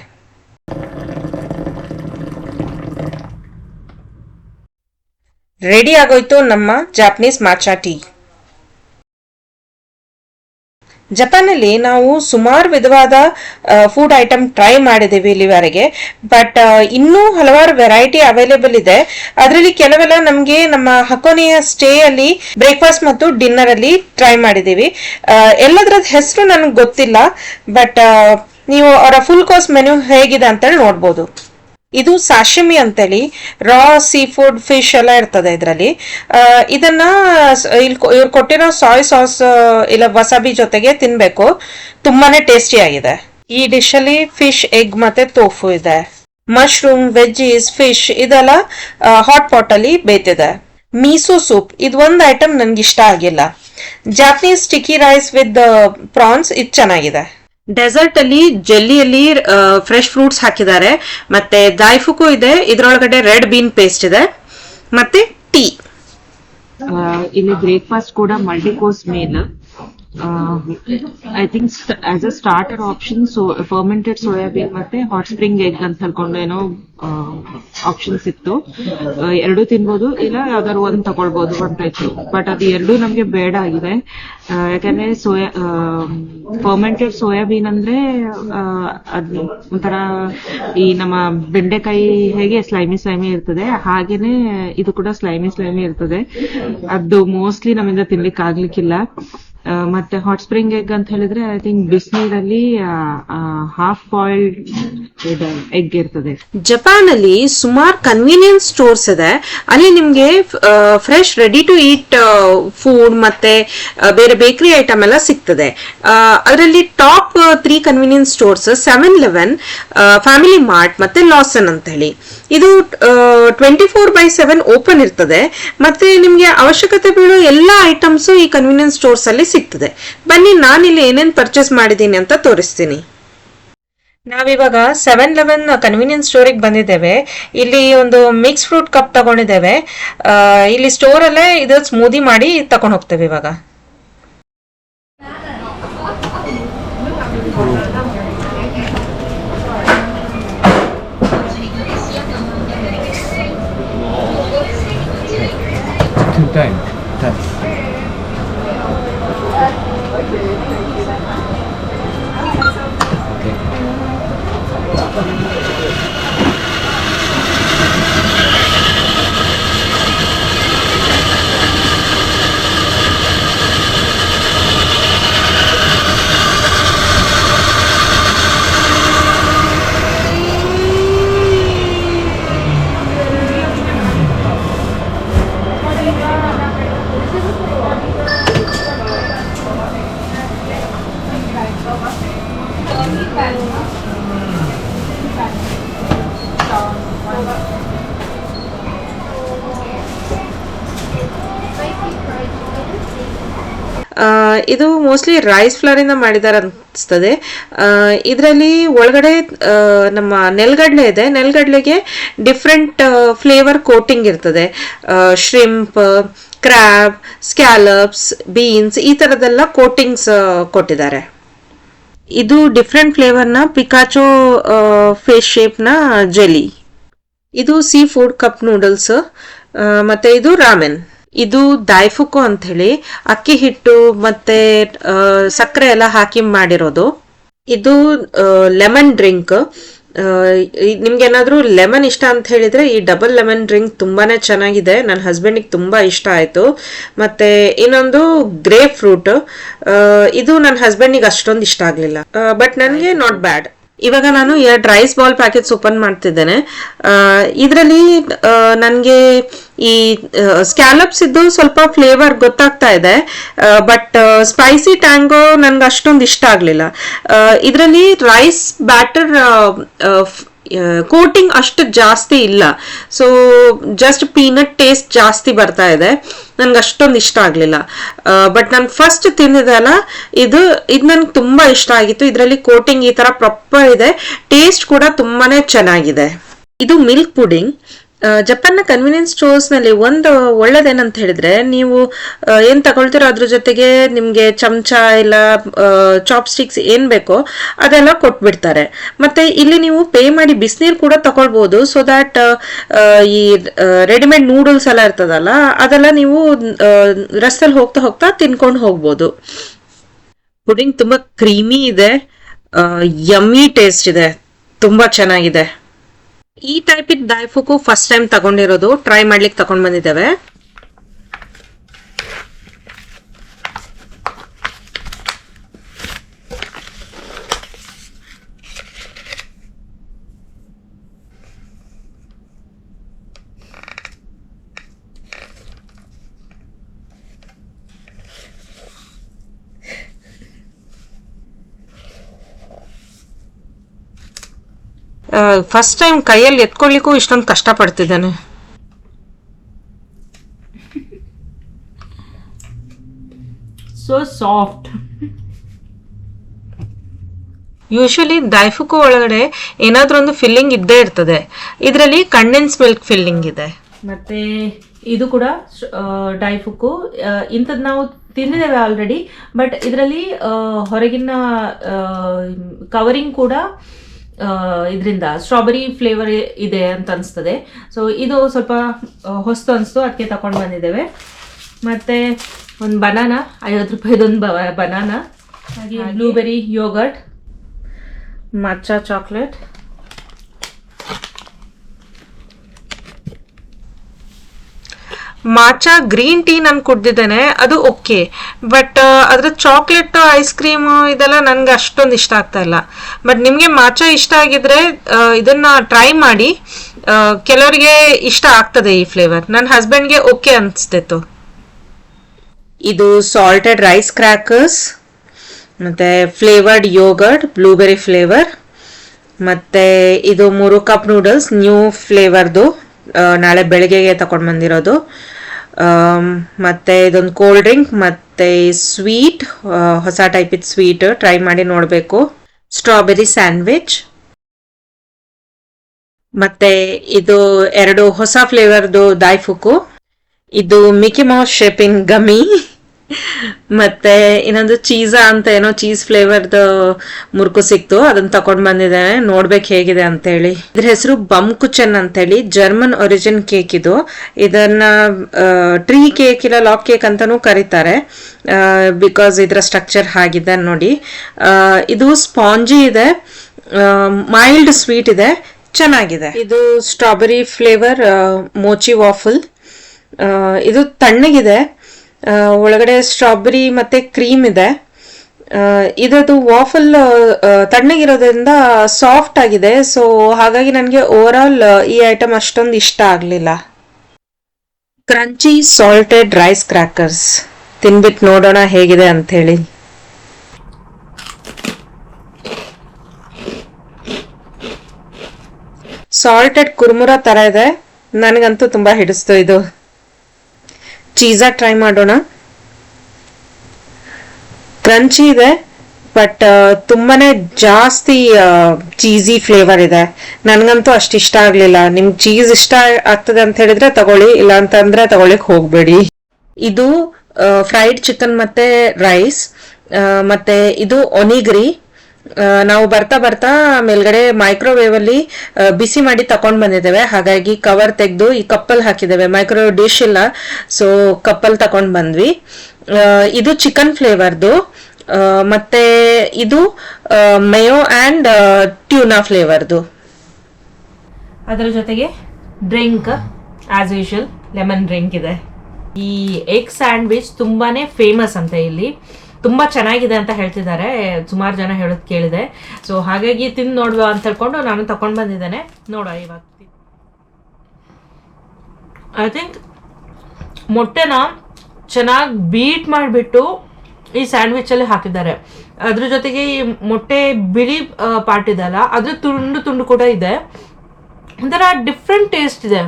ರೆಡಿ ಆಗೋಯ್ತು ನಮ್ಮ ಜಾಪನೀಸ್ ಮಾಚಾ ಟೀ ಜಪಾನಲ್ಲಿ ನಾವು ಸುಮಾರು ವಿಧವಾದ ಫುಡ್ ಐಟಮ್ ಟ್ರೈ ಮಾಡಿದ್ದೀವಿ ಇಲ್ಲಿವರೆಗೆ. ಬಟ್ ಇನ್ನೂ ಹಲವಾರು ವೆರೈಟಿ ಅವೈಲೇಬಲ್ ಇದೆ. ಅದರಲ್ಲಿ ಕೆಲವೆಲ್ಲ ನಮಗೆ ನಮ್ಮ ಹಕೋನೆಯ ಸ್ಟೇ ಅಲ್ಲಿ ಬ್ರೇಕ್ಫಾಸ್ಟ್ ಮತ್ತು ಡಿನ್ನರ್ ಅಲ್ಲಿ ಟ್ರೈ ಮಾಡಿದ್ದೀವಿ ಎಲ್ಲದರದ ಹೆಸರು ನನಗೆ ಗೊತ್ತಿಲ್ಲ. ಬಟ್ ನೀವು ಅವರ ಫುಲ್ ಕೋರ್ಸ್ ಮೆನು ಹೇಗಿದೆ ಅಂತೇಳಿ ನೋಡ್ಬೋದು. ಇದು ಸಾಶಿಮಿ ಅಂತೇಳಿ. ರಾ ಸೀ ಫುಡ್ ಫಿಶ್ ಎಲ್ಲ ಇರ್ತದೆ ಇದರಲ್ಲಿ. ಇದನ್ನ ಇಲ್ಲಿ ಇವ್ರು ಕೊಟ್ಟಿರೋ ಸಾಯ್ ಸಾಸ್ ಇಲ್ಲ ವಸಾಬಿ ಜೊತೆಗೆ ತಿನ್ಬೇಕು. ತುಂಬಾನೇ ಟೇಸ್ಟಿ ಆಗಿದೆ. ಈ ಡಿಶ್ ಅಲ್ಲಿ ಫಿಶ್ ಎಗ್ ಮತ್ತೆ ತೋಫು ಇದೆ. ಮಶ್ರೂಮ್ ವೆಜ್ಜೀಸ್ ಫಿಶ್ ಇದೆಲ್ಲ ಹಾಟ್ ಪಾಟ್ ಅಲ್ಲಿ ಬೇಯ್ತಿದೆ. ಮೀಸು ಸೂಪ್ ಇದು ಒಂದು ಐಟಮ್ ನನ್ಗೆ ಇಷ್ಟ ಆಗಿಲ್ಲ Japanese sticky rice with prawns ಇದು ಚೆನ್ನಾಗಿದೆ. ಡೆಸರ್ಟ್ ಅಲ್ಲಿ ಜೆಲ್ಲಿಯಲ್ಲಿ ಫ್ರೆಶ್ ಫ್ರೂಟ್ಸ್ ಹಾಕಿದ್ದಾರೆ. ಮತ್ತೆ ದಾಯ್ಫುಕು ಇದೆ. ಇದ್ರೊಳಗಡೆ ರೆಡ್ ಬೀನ್ ಪೇಸ್ಟ್ ಇದೆ. ಮತ್ತೆ ಟೀ ಇಲ್ಲಿ ಬ್ರೇಕ್ಫಾಸ್ಟ್ ಕೂಡ multi course meal I think as a starter option so fermented soybean ಮತ್ತೆ ಹಾಟ್ ಸ್ಪ್ರಿಂಗ್ ಎಗ್ ಅಂತ ಹೇಳ್ಕೊಂಡು ಏನೋ ಆಪ್ಷನ್ಸ್ ಇತ್ತು. ಎರಡು ತಿನ್ಬೋದು, ಇಲ್ಲ ಯಾವ್ದಾದ್ರು ಒಂದ್ ತಗೊಳ್ಬಹುದು ಅಂತ ಇತ್ತು. ಬಟ್ ಅದು ಎರಡು ನಮ್ಗೆ ಬೇಡ ಆಗಿದೆ. ಯಾಕಂದ್ರೆ ಸೋಯಾ ಫರ್ಮೆಂಟೆಡ್ ಸೋಯಾಬೀನ್ ಅಂದ್ರೆ ಅದು ಒಂಥರ ಈ ನಮ್ಮ ಬೆಂಡೆಕಾಯಿ ಹೇಗೆ ಸ್ಲೈಮಿ ಸ್ಲೈಮಿ ಇರ್ತದೆ, ಹಾಗೇನೆ ಇದು ಕೂಡ ಸ್ಲೈಮಿ ಸ್ಲೈಮಿ ಇರ್ತದೆ. ಅದು ಮೋಸ್ಟ್ಲಿ ನಮ್ಮಿಂದ ತಿನ್ಲಿಕ್ಕೆ ಆಗ್ಲಿಕ್ಕಿಲ್ಲ. ಮತ್ತೆ ಹಾಟ್ ಸ್ಪ್ರಿಂಗ್ ಎಗ್ ಅಂತ ಹೇಳಿದ್ರೆ ಐ ಥಿಂಕ್ ಬಿಸಿನೀರಲ್ಲಿ ಹಾಫ್ ಬಾಯ್ಲ್ಡ್ ಎಗ್ ಇರ್ತದೆ. ಜಪಾನ್ ಅಲ್ಲಿ ಸುಮಾರು ಕನ್ವೀನಿಯನ್ಸ್ ಸ್ಟೋರ್ಸ್ ಇದೆ. ಅಲ್ಲಿ ನಿಮ್ಗೆ fresh ready to eat food ಮತ್ತೆ ಬೇರೆ ಬೇಕರಿ ಐಟಮ್ ಎಲ್ಲ ಸಿಗ್ತದೆ. ಅದರಲ್ಲಿ top three convenience stores seven eleven family mart ಮತ್ತೆ ಲಾಸನ್ ಅಂತ ಹೇಳಿ ಇದು twenty four by seven open ಇರ್ತದೆ. ಮತ್ತೆ ನಿಮ್ಗೆ ಅವಶ್ಯಕತೆ ಬೀಳೋ ಎಲ್ಲ ಐಟಮ್ಸ್ ಈ ಕನ್ವೀನಿಯನ್ಸ್ ಸ್ಟೋರ್ಸ್ ಅಲ್ಲಿ ಸಿಗ್ತದೆ. ಬನ್ನಿ, ನಾನಿಲ್ಲಿ ಏನೇನು ಪರ್ಚೇಸ್ ಮಾಡಿದ್ದೀನಿ ಅಂತ ತೋರಿಸ್ತೀನಿ. ನಾವಿವಾಗ ಸೆವೆನ್ ಲೆವೆನ್ ಕನ್ವೀನಿಯನ್ಸ್ ಸ್ಟೋರಿಗೆ ಬಂದಿದ್ದೇವೆ. ಇಲ್ಲಿ ಒಂದು ಮಿಕ್ಸ್ ಫ್ರೂಟ್ ಕಪ್ ತಗೊಂಡಿದ್ದೇವೆ. ಇಲ್ಲಿ ಸ್ಟೋರ್ ಅಲ್ಲೇ ಇದು ಸ್ಮೂದಿ ಮಾಡಿ ತಕೊಂಡು ಹೋಗ್ತೇವೆ ಇವಾಗ. ಇದು ಮೋಸ್ಟ್ಲಿ ರೈಸ್ ಫ್ಲೋರಿಂದ ಮಾಡಿದ್ದಾರೆ ಅನಿಸ್ತದೆ. ಇದರಲ್ಲಿ ಒಳಗಡೆ ನಮ್ಮ ನೆಲ್ಗಡ್ಲೆ ಇದೆ. ನೆಲ್ಗಡ್ಲೆಗೆ ಡಿಫ್ರೆಂಟ್ ಫ್ಲೇವರ್ ಕೋಟಿಂಗ್ ಇರ್ತದೆ. ಶ್ರಿಂಪ್ ಕ್ರ್ಯಾಬ್ ಸ್ಕ್ಯಾಲಪ್ಸ್ ಬೀನ್ಸ್ ಈ ಥರದ್ದೆಲ್ಲ ಕೋಟಿಂಗ್ಸ್ ಕೊಟ್ಟಿದ್ದಾರೆ. ಇದು ಡಿಫ್ರೆಂಟ್ ಫ್ಲೇವರ್ನ ಪಿಕಾಚೋ ಫೇಸ್ ಶೇಪ್ನ ಜೆಲಿ ಇದು ಸೀ ಫುಡ್ ಕಪ್ ನೂಡಲ್ಸ್ ಮತ್ತೆ ಇದು ರಾಮೆನ್ ಇದು ದಾಯ್ಫುಕು ಅಂತ ಹೇಳಿ ಅಕ್ಕಿ ಹಿಟ್ಟು ಮತ್ತೆ ಸಕ್ಕರೆ ಎಲ್ಲ ಹಾಕಿ ಮಾಡಿರೋದು. ಇದು ಲೆಮನ್ ಡ್ರಿಂಕ್. ನಿಮ್ಗೆ ಏನಾದ್ರೂ ಲೆಮನ್ ಇಷ್ಟ ಅಂತ ಹೇಳಿದ್ರೆ ಈ ಡಬಲ್ ಲೆಮನ್ ಡ್ರಿಂಕ್ ತುಂಬಾನೇ ಚೆನ್ನಾಗಿದೆ. ನನ್ನ ಹಸ್ಬೆಂಡಿಗೆ ತುಂಬಾ ಇಷ್ಟ ಆಯ್ತು. ಮತ್ತೆ ಇನ್ನೊಂದು ಗ್ರೇಪ್ ಫ್ರೂಟ್ ಇದು ನನ್ನ ಹಸ್ಬೆಂಡಿಗೆ ಅಷ್ಟೊಂದು ಇಷ್ಟ ಆಗ್ಲಿಲ್ಲ. ಬಟ್ ನನಗೆ ನಾಟ್ ಬ್ಯಾಡ್ ಇವಾಗ ನಾನು ಎರಡು ರೈಸ್ ಬಾಲ್ ಪ್ಯಾಕೆಟ್ಸ್ ಓಪನ್ ಮಾಡ್ತಿದ್ದೇನೆ. ಇದರಲ್ಲಿ ನನಗೆ ಈ ಸ್ಕ್ಯಾಲಪ್ಸ್ ಇದ್ದು ಸ್ವಲ್ಪ ಫ್ಲೇವರ್ ಗೊತ್ತಾಗ್ತಾ ಇದೆ. ಬಟ್ ಸ್ಪೈಸಿ ಟ್ಯಾಂಗೋ ನನ್ಗೆ ಅಷ್ಟೊಂದು ಇಷ್ಟ ಆಗಲಿಲ್ಲ. ಇದರಲ್ಲಿ ರೈಸ್ ಬ್ಯಾಟರ್ ಕೋಟಿಂಗ್ ಅಷ್ಟು ಜಾಸ್ತಿ ಇಲ್ಲ. ಸೊ ಜಸ್ಟ್ ಪೀನಟ್ ಟೇಸ್ಟ್ ಜಾಸ್ತಿ ಬರ್ತಾ ಇದೆ. ನನ್ಗೆ ಅಷ್ಟೊಂದು ಇಷ್ಟ ಆಗಲಿಲ್ಲ. ಬಟ್ ನಾನು ಫಸ್ಟ್ ತಿಂದಿದ್ದಲ್ಲ ಇದು ಇದು ನನ್ಗೆ ತುಂಬಾ ಇಷ್ಟ ಆಗಿತ್ತು. ಇದರಲ್ಲಿ ಕೋಟಿಂಗ್ ಈ ತರ ಪ್ರಾಪರ್ ಇದೆ. ಟೇಸ್ಟ್ ಕೂಡ ತುಂಬಾನೇ ಚೆನ್ನಾಗಿದೆ. ಇದು ಮಿಲ್ಕ್ ಪುಡಿಂಗ್ ಜಪಾನ್ನ ಕನ್ವಿನಿಯನ್ಸ್ ಸ್ಟೋರ್ಸ್ನಲ್ಲಿ ಒಂದು ಒಳ್ಳೇದೇನಂತ ಹೇಳಿದ್ರೆ, ನೀವು ಏನು ತಗೊಳ್ತೀರೋ ಅದ್ರ ಜೊತೆಗೆ ನಿಮ್ಗೆ ಚಮಚ ಇಲ್ಲ ಚಾಪ್ ಸ್ಟಿಕ್ಸ್ ಏನ್ ಬೇಕೋ ಅದೆಲ್ಲ ಕೊಟ್ಬಿಡ್ತಾರೆ. ಮತ್ತೆ ಇಲ್ಲಿ ನೀವು ಪೇ ಮಾಡಿ ಬಿಸಿನೀರು ಕೂಡ ತಗೊಳ್ಬಹುದು ಸೊ ದಟ್ ಈ ರೆಡಿಮೇಡ್ ನೂಡಲ್ಸ್ ಎಲ್ಲ ಇರ್ತದಲ್ಲ, ಅದೆಲ್ಲ ನೀವು ರಸ್ತಲ್ಲಿ ಹೋಗ್ತಾ ಹೋಗ್ತಾ ತಿನ್ಕೊಂಡು ಹೋಗ್ಬೋದು. ಪುಡಿಂಗ್ ತುಂಬಾ ಕ್ರೀಮಿ ಇದೆ ಯಮ್ಮಿ ಟೇಸ್ಟ್ ಇದೆ, ತುಂಬಾ ಚೆನ್ನಾಗಿದೆ. ಈ ಟೈಪ್ ಇದ್ ಡೈಫುಕು ಫಸ್ಟ್ ಟೈಮ್ ತಗೊಂಡಿರೋದು ಟ್ರೈ ಮಾಡ್ಲಿಕ್ಕೆ ತಗೊಂಡ್ ಬಂದಿದ್ದೇವೆ. ಫಸ್ಟ್ ಟೈಮ್ ಕೈಯಲ್ಲಿ ಎತ್ಕೊಳ್ಳಿಕ್ಕೂ ಇಷ್ಟೊಂದು ಕಷ್ಟ ಪಡ್ತಿದ್ದಾನೆ ಸೊ ಸಾಫ್ಟ್ ಯೂಶಲಿ ದೈಫುಕು ಒಳಗಡೆ ಏನಾದ್ರೂ ಒಂದು ಫಿಲ್ಲಿಂಗ್ ಇದ್ದೇ ಇರ್ತದೆ. ಇದರಲ್ಲಿ ಕಂಡೆನ್ಸ್ ಮಿಲ್ಕ್ ಫಿಲ್ಲಿಂಗ್ ಇದೆ. ಮತ್ತೆ ಇದು ಕೂಡ ಡೈಫುಕು ಇಂಥದ್ದು ನಾವು ತಿಂದಿದ್ದೇವೆ ಆಲ್ರೆಡಿ ಬಟ್ ಇದರಲ್ಲಿ ಹೊರಗಿನ ಕವರಿಂಗ್ ಕೂಡ ಇದರಿಂದ ಸ್ಟ್ರಾಬೆರಿ ಫ್ಲೇವರ್ ಇದೆ ಅಂತ ಅನಿಸ್ತದೆ. ಸೊ ಇದು ಸ್ವಲ್ಪ ಹೊಸ್ತು ಅನಿಸ್ತು ಅದಕ್ಕೆ ತಗೊಂಡು ಬಂದಿದ್ದೇವೆ. ಮತ್ತೆ ಒಂದು ಬನಾನ ಐವತ್ತು ರೂಪಾಯಿದೊಂದು ಬನಾನ ಹಾಗೆ blueberry yoghurt matcha chocolate matcha green tea ನಾನು ಕುಡ್ದಿದ್ದೇನೆ, ಅದು ಓಕೆ ಬಟ್ ಅದರ ಚಾಕ್ಲೇಟ್ ಐಸ್ ಕ್ರೀಮ್ ಇದೆಲ್ಲ ನನಗೆ ಅಷ್ಟೊಂದು ಇಷ್ಟ ಆಗ್ತಾ ಇಲ್ಲ. ಬಟ್ ನಿಮಗೆ ಮಾಚಾ ಇಷ್ಟ ಆಗಿದ್ರೆ ಇದನ್ನ ಟ್ರೈ ಮಾಡಿ ಕೆಲವರಿಗೆ ಇಷ್ಟ ಆಗ್ತದೆ ಈ ಫ್ಲೇವರ್ ನನ್ನ ಹಸ್ಬೆಂಡ್ಗೆ ಓಕೆ ಅನಿಸ್ತಿತ್ತು. ಇದು ಸಾಲ್ಟೆಡ್ ರೈಸ್ ಕ್ರ್ಯಾಕರ್ಸ್ ಮತ್ತೆ ಫ್ಲೇವರ್ಡ್ ಯೋಗರ್ಟ್ ಬ್ಲೂಬೆರಿ ಫ್ಲೇವರ್ ಮತ್ತೆ ಇದು ಮೂರು ಕಪ್ ನೂಡಲ್ಸ್ ನ್ಯೂ ಫ್ಲೇವರ್ದು ನಾಳೆ ಬೆಳಗ್ಗೆಗೆ ತಗೊಂಡು ಬಂದಿರೋದು. ಮತ್ತೆ ಇದೊಂದು ಕೋಲ್ಡ್ ಡ್ರಿಂಕ್ ಮತ್ತೆ ಸ್ವೀಟ್ ಹೊಸ ಟೈಪ್ ಇದ್ ಸ್ವೀಟ್ ಟ್ರೈ ಮಾಡಿ ನೋಡಬೇಕು. ಸ್ಟ್ರಾಬೆರಿ ಸ್ಯಾಂಡ್ವಿಚ್ ಮತ್ತೆ ಇದು ಎರಡು ಹೊಸ ಫ್ಲೇವರ್ದು ದಾಯ್ಫುಕು ಇದು ಮಿಕಿ ಮೌಸ್ ಶೇಪಿನ್ ಗಮಿ ಮತ್ತೆ ಇನ್ನೊಂದು ಚೀಸಾ ಅಂತ ಏನೋ ಚೀಸ್ ಫ್ಲೇವರ್ದು ಮುರುಕು ಸಿಕ್ತು ಅದನ್ನ ತಕೊಂಡ್ ಬಂದಿದ್ದೇನೆ. ನೋಡ್ಬೇಕು ಹೇಗಿದೆ ಅಂತ ಹೇಳಿ ಇದ್ರ ಹೆಸರು ಬಮ್ ಕುಚನ್ ಅಂತ ಹೇಳಿ ಜರ್ಮನ್ ಒರಿಜಿನ್ ಕೇಕ್ ಇದು. ಇದನ್ನ ಟ್ರೀ ಕೇಕ್ ಇಲ್ಲ ಲಾಕ್ ಕೇಕ್ ಅಂತಾನೂ ಕರೀತಾರೆ. ಬಿಕಾಸ್ ಇದರ ಸ್ಟ್ರಕ್ಚರ್ ಹಾಗಿದೆ ನೋಡಿ. ಇದು ಸ್ಪಾಂಜಿ ಇದೆ. ಮೈಲ್ಡ್ ಸ್ವೀಟ್ ಇದೆ. ಚೆನ್ನಾಗಿದೆ. ಇದು ಸ್ಟ್ರಾಬೆರಿ ಫ್ಲೇವರ್ ಮೋಚಿ ವಾಫಲ್. ಇದು ತಣ್ಣಗಿದೆ. ಒಳಗಡೆ ಸ್ಟ್ರಾಬೆರಿ ಮತ್ತೆ ಕ್ರೀಮ್ ಇದೆ. ಇದದು ವಾಫಲ್ ತಣ್ಣಗಿರೋದ್ರಿಂದ ಸಾಫ್ಟ್ ಆಗಿದೆ. ಸೊ ಹಾಗಾಗಿ ನನಗೆ ಓವರ್ ಆಲ್ ಈ ಐಟಮ್ ಅಷ್ಟೊಂದು ಇಷ್ಟ ಆಗಲಿಲ್ಲ. ಕ್ರಂಚಿ ಸಾಲ್ಟೆಡ್ ರೈಸ್ ಕ್ರ್ಯಾಕರ್ಸ್ ತಿನ್ಬಿಟ್ಟು ನೋಡೋಣ ಹೇಗಿದೆ ಅಂತ ಹೇಳಿ ಸಾಲ್ಟೆಡ್ ಕುರ್ಮುರ ಥರ ಇದೆ. ನನಗಂತೂ ತುಂಬ ಹಿಡಿಸ್ತು ಇದು. ಚೀಸಾ ಟ್ರೈ ಮಾಡೋಣ. ಕ್ರಂಚಿ ಇದೆ ಬಟ್ ತುಂಬಾನೇ ಜಾಸ್ತಿ ಚೀಸಿ ಫ್ಲೇವರ್ ಇದೆ. ನನಗಂತೂ ಅಷ್ಟು ಇಷ್ಟ ಆಗ್ಲಿಲ್ಲ. ನಿಮ್ಗೆ ಚೀಸ್ ಇಷ್ಟ ಆಗ್ತದೆ ಅಂತ ಹೇಳಿದ್ರೆ ತಗೊಳ್ಳಿ ಇಲ್ಲ ಅಂತಂದ್ರೆ ತಗೊಳ್ಳಿಕ್ ಹೋಗ್ಬೇಡಿ. ಇದು ಫ್ರೈಡ್ ಚಿಕನ್ ಮತ್ತೆ ರೈಸ್ ಮತ್ತೆ ಇದು ಒನಿಗ್ರಿ ನಾವು ಬರ್ತಾ ಬರ್ತಾ ಮೇಲ್ಗಡೆ ಮೈಕ್ರೋವೇವ್ ಅಲ್ಲಿ ಬಿಸಿ ಮಾಡಿ ತಕೊಂಡ್ ಬಂದಿದ್ದೇವೆ. ಹಾಗಾಗಿ ಕವರ್ ತೆಗೆದು ಈ ಕಪ್ಪಲ್ ಹಾಕಿದ್ದೇವೆ. ಮೈಕ್ರೋವೇವ್ ಡಿಶ್ ಇಲ್ಲ ಸೊ ಕಪ್ಪಲ್ ತಕೊಂಡ್ ಬಂದ್ವಿ. ಇದು ಚಿಕನ್ ಫ್ಲೇವರ್ದು ಮತ್ತೆ ಇದು ಮೇಯೋ ಅಂಡ್ ಟ್ಯೂನಾ ಫ್ಲೇವರ್ದು ಅದರ ಜೊತೆಗೆ drink as usual lemon drink ಇದೆ. ಈ ಎಗ್ ಸ್ಯಾಂಡ್ವಿಚ್ ತುಂಬಾನೇ ಫೇಮಸ್ ಅಂತ ಇಲ್ಲಿ. ತುಂಬಾ ಚೆನ್ನಾಗಿದೆ ಅಂತ ಹೇಳ್ತಿದ್ದಾರೆ. ಸುಮಾರು ಜನ ಹೇಳೋದು ಕೇಳಿದೆ. ಸೊ ಹಾಗಾಗಿ ತಿಂದು ನೋಡುವ ಅಂತ ಹೇಳ್ಕೊಂಡು ನಾನು ತಕೊಂಡ್ ಬಂದಿದ್ದೇನೆ. ನೋಡುವ ಇವಾಗ. ಐ ಥಿಂಕ್ ಮೊಟ್ಟೆನ ಚೆನ್ನಾಗಿ ಬೀಟ್ ಮಾಡಿಬಿಟ್ಟು ಈ ಸ್ಯಾಂಡ್ವಿಚ್ ಅಲ್ಲಿ ಹಾಕಿದ್ದಾರೆ. ಅದ್ರ ಜೊತೆಗೆ ಈ ಮೊಟ್ಟೆ ಬಿಳಿ ಪಾರ್ಟ್ ಇದೆಲ್ಲ ಅದ್ರ ತುಂಡು ತುಂಡು ಕೂಡ ಇದೆ. ಒಂಥರ ಡಿಫ್ರೆಂಟ್ ಟೇಸ್ಟ್ ಇದೆ.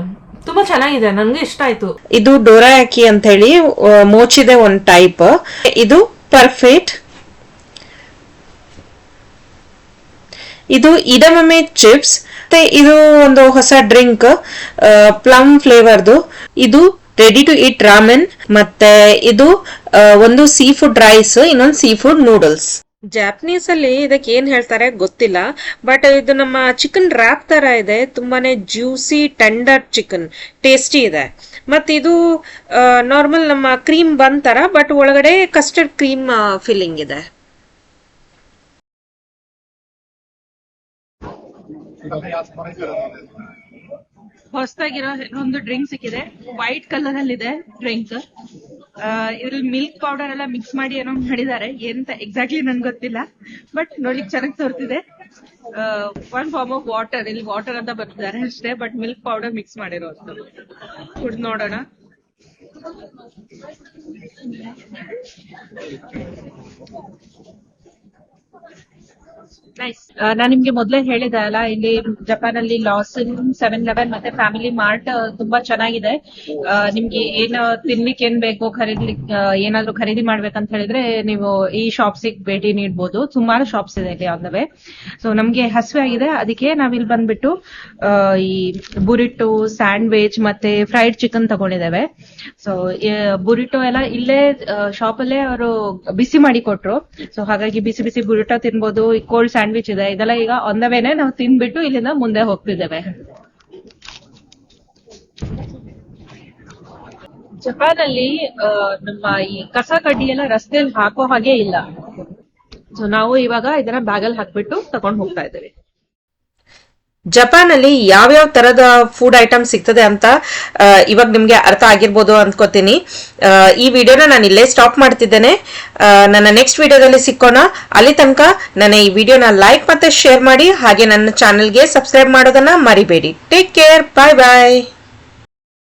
ತುಂಬಾ ಚೆನ್ನಾಗಿದೆ. ನನಗೆ ಇಷ್ಟ ಆಯ್ತು. ಇದು ಡೋರಾಯಾಕಿ ಅಂತ ಹೇಳಿ ಮೋಚಿದೆ ಒಂದ್ ಟೈಪ್ ಇದು ಪರ್ಫೆಕ್ಟ್. ಇದು ಇದಮಮೆ ಚಿಪ್ಸ್, ಮತ್ತೆ ಇದು ಒಂದು ಹೊಸ ಡ್ರಿಂಕ್ ಪ್ಲಮ್ ಫ್ಲೇವರ್ದು. ಇದು ರೆಡಿ ಟು ಈಟ್ ರಾಮೆನ್ ಮತ್ತೆ ಇದು ಒಂದು ಸೀ ಫುಡ್ ರೈಸ್ ಇನ್ನೊಂದು ಸೀ ಫುಡ್ ನೂಡಲ್ಸ್ ಜಾಪನೀಸ್ ಅಲ್ಲಿ ಇದಕ್ಕೆ ಏನ್ ಹೇಳ್ತಾರೆ ಗೊತ್ತಿಲ್ಲ ಬಟ್ ಇದು ನಮ್ಮ ಚಿಕನ್ ರ್ಯಾಪ್ ತರ ಇದೆ, ತುಂಬಾನೇ ಜ್ಯೂಸಿ ಟೆಂಡರ್ ಚಿಕನ್ ಟೇಸ್ಟಿ ಇದೆ. ಮತ್ತೆ ಇದು ನಾರ್ಮಲ್ ನಮ್ಮ ಕ್ರೀಮ್ ಬನ್ ತರ ಬಟ್ ಒಳಗಡೆ ಕಸ್ಟರ್ಡ್ ಕ್ರೀಮ್ ಫಿಲ್ಲಿಂಗ್ ಇದೆ. ಹೊಸದಾಗಿರೋ ಒಂದು ಡ್ರಿಂಕ್ ಸಿಕ್ಕಿದೆ. ವೈಟ್ ಕಲರ್ ಅಲ್ಲಿ ಇದೆ ಡ್ರಿಂಕ್ ಇದ್ರಲ್ಲಿ ಮಿಲ್ಕ್ ಪೌಡರ್ ಎಲ್ಲ ಮಿಕ್ಸ್ ಮಾಡಿ ಏನೋ ಮಾಡಿದ್ದಾರೆ. ಎಂತ ಎಕ್ಸಾಕ್ಟ್ಲಿ ನನ್ಗೆ ಗೊತ್ತಿಲ್ಲ. ಬಟ್ ನೋಡ್ಲಿಕ್ಕೆ ಚೆನ್ನಾಗಿ ತೋರ್ತಿದೆ. ಒನ್ ಫಾರ್ಮ್ ಆಫ್ ವಾಟರ್ ಇಲ್ಲಿ ವಾಟರ್ ಅಂತ ಬರ್ತಿದ್ದಾರೆ ಅಷ್ಟೇ ಬಟ್ ಮಿಲ್ಕ್ ಪೌಡರ್ ಮಿಕ್ಸ್ ಮಾಡಿರೋದು. ಕುಡ್ದು ನೋಡೋಣ. ನಾನು ನಿಮ್ಗೆ ಮೊದಲೇ ಹೇಳಿದೆ ಅಲ್ಲ ಇಲ್ಲಿ ಜಪಾನ್ ಅಲ್ಲಿ ಲಾಸನ್ ಸೆವೆನ್ ಲೆವೆನ್ ಮತ್ತೆ ಫ್ಯಾಮಿಲಿ ಮಾರ್ಟ್ ತುಂಬಾ ಚೆನ್ನಾಗಿದೆ. ಆ, ನಿಮ್ಗೆ ಏನ್ ತಿನ್ಲಿಕ್ಕೆ ಏನ್ ಬೇಕು ಖರೀದಿ ಏನಾದ್ರು ಖರೀದಿ ಮಾಡ್ಬೇಕಂತ ಹೇಳಿದ್ರೆ ನೀವು ಈ ಶಾಪ್ಸ್ ಭೇಟಿ ನೀಡಬಹುದು ಸುಮಾರು ಶಾಪ್ಸ್ ಇದೆ ಇಲ್ಲಿ ಆನ್ ವೇ ಸೊ ನಮ್ಗೆ ಹಸಿವೆ ಆಗಿದೆ. ಅದಕ್ಕೆ ನಾವಿಲ್ಲಿ ಬಂದ್ಬಿಟ್ಟು ಈ ಬುರಿಟು ಸ್ಯಾಂಡ್ವಿಚ್ ಮತ್ತೆ ಫ್ರೈಡ್ ಚಿಕನ್ ತಗೊಂಡಿದ್ದೇವೆ. ಸೊ ಬುರಿಟೋ ಎಲ್ಲ ಇಲ್ಲೇ ಶಾಪ್ ಅಲ್ಲೇ ಅವರು ಬಿಸಿ ಮಾಡಿ ಕೊಟ್ರು. ಸೊ ಹಾಗಾಗಿ ಬಿಸಿ ಬಿಸಿ ಬುರಿಟೋ ತಿನ್ಬೋದು. ಕೋಲ್ಡ್ ಸ್ಯಾಂಡ್ವಿಚ್ ಇದೆ. ಇದೆಲ್ಲ ಈಗ ಆನ್ ವೇನೆ ನಾವು ತಿನ್ಬಿಟ್ಟು ಇಲ್ಲಿಂದ ಮುಂದೆ ಹೋಗ್ತಿದ್ದೇವೆ. ಜಪಾನ್ ಅಲ್ಲಿ ನಮ್ಮ ಈ ಕಸ ಕಡ್ಡಿ ಎಲ್ಲ ರಸ್ತೆಯಲ್ಲಿ ಹಾಕೋ ಹಾಗೆ ಇಲ್ಲ. ಸೊ ನಾವು ಇವಾಗ ಇದನ್ನ ಬ್ಯಾಗಲ್ಲಿ ಹಾಕ್ಬಿಟ್ಟು ತಗೊಂಡ್ ಹೋಗ್ತಾ ಇದ್ದೇವೆ. ಜಪಾನ್ ಅಲ್ಲಿ ಯಾವ್ಯಾವ ತರದ ಫುಡ್ ಐಟಮ್ ಸಿಗ್ತದೆ ಅಂತ ಇವಾಗ ನಿಮ್ಗೆ ಅರ್ಥ ಆಗಿರ್ಬೋದು ಅನ್ಕೋತೀನಿ. ಈ ವಿಡಿಯೋನ ನಾನು ಇಲ್ಲೇ ಸ್ಟಾಪ್ ಮಾಡ್ತಿದ್ದೇನೆ. ನನ್ನ ನೆಕ್ಸ್ಟ್ ವಿಡಿಯೋದಲ್ಲಿ ಸಿಕ್ಕೋಣ. ಅಲ್ಲಿ ತನಕ ನನ್ನ ಈ ವಿಡಿಯೋನ ಲೈಕ್ ಮತ್ತೆ ಶೇರ್ ಮಾಡಿ, ಹಾಗೆ ನನ್ನ ಚಾನೆಲ್ಗೆ ಸಬ್ಸ್ಕ್ರೈಬ್ ಮಾಡೋದನ್ನ ಮರಿಬೇಡಿ. ಟೇಕ್ ಕೇರ್ ಬಾಯ್ ಬಾಯ್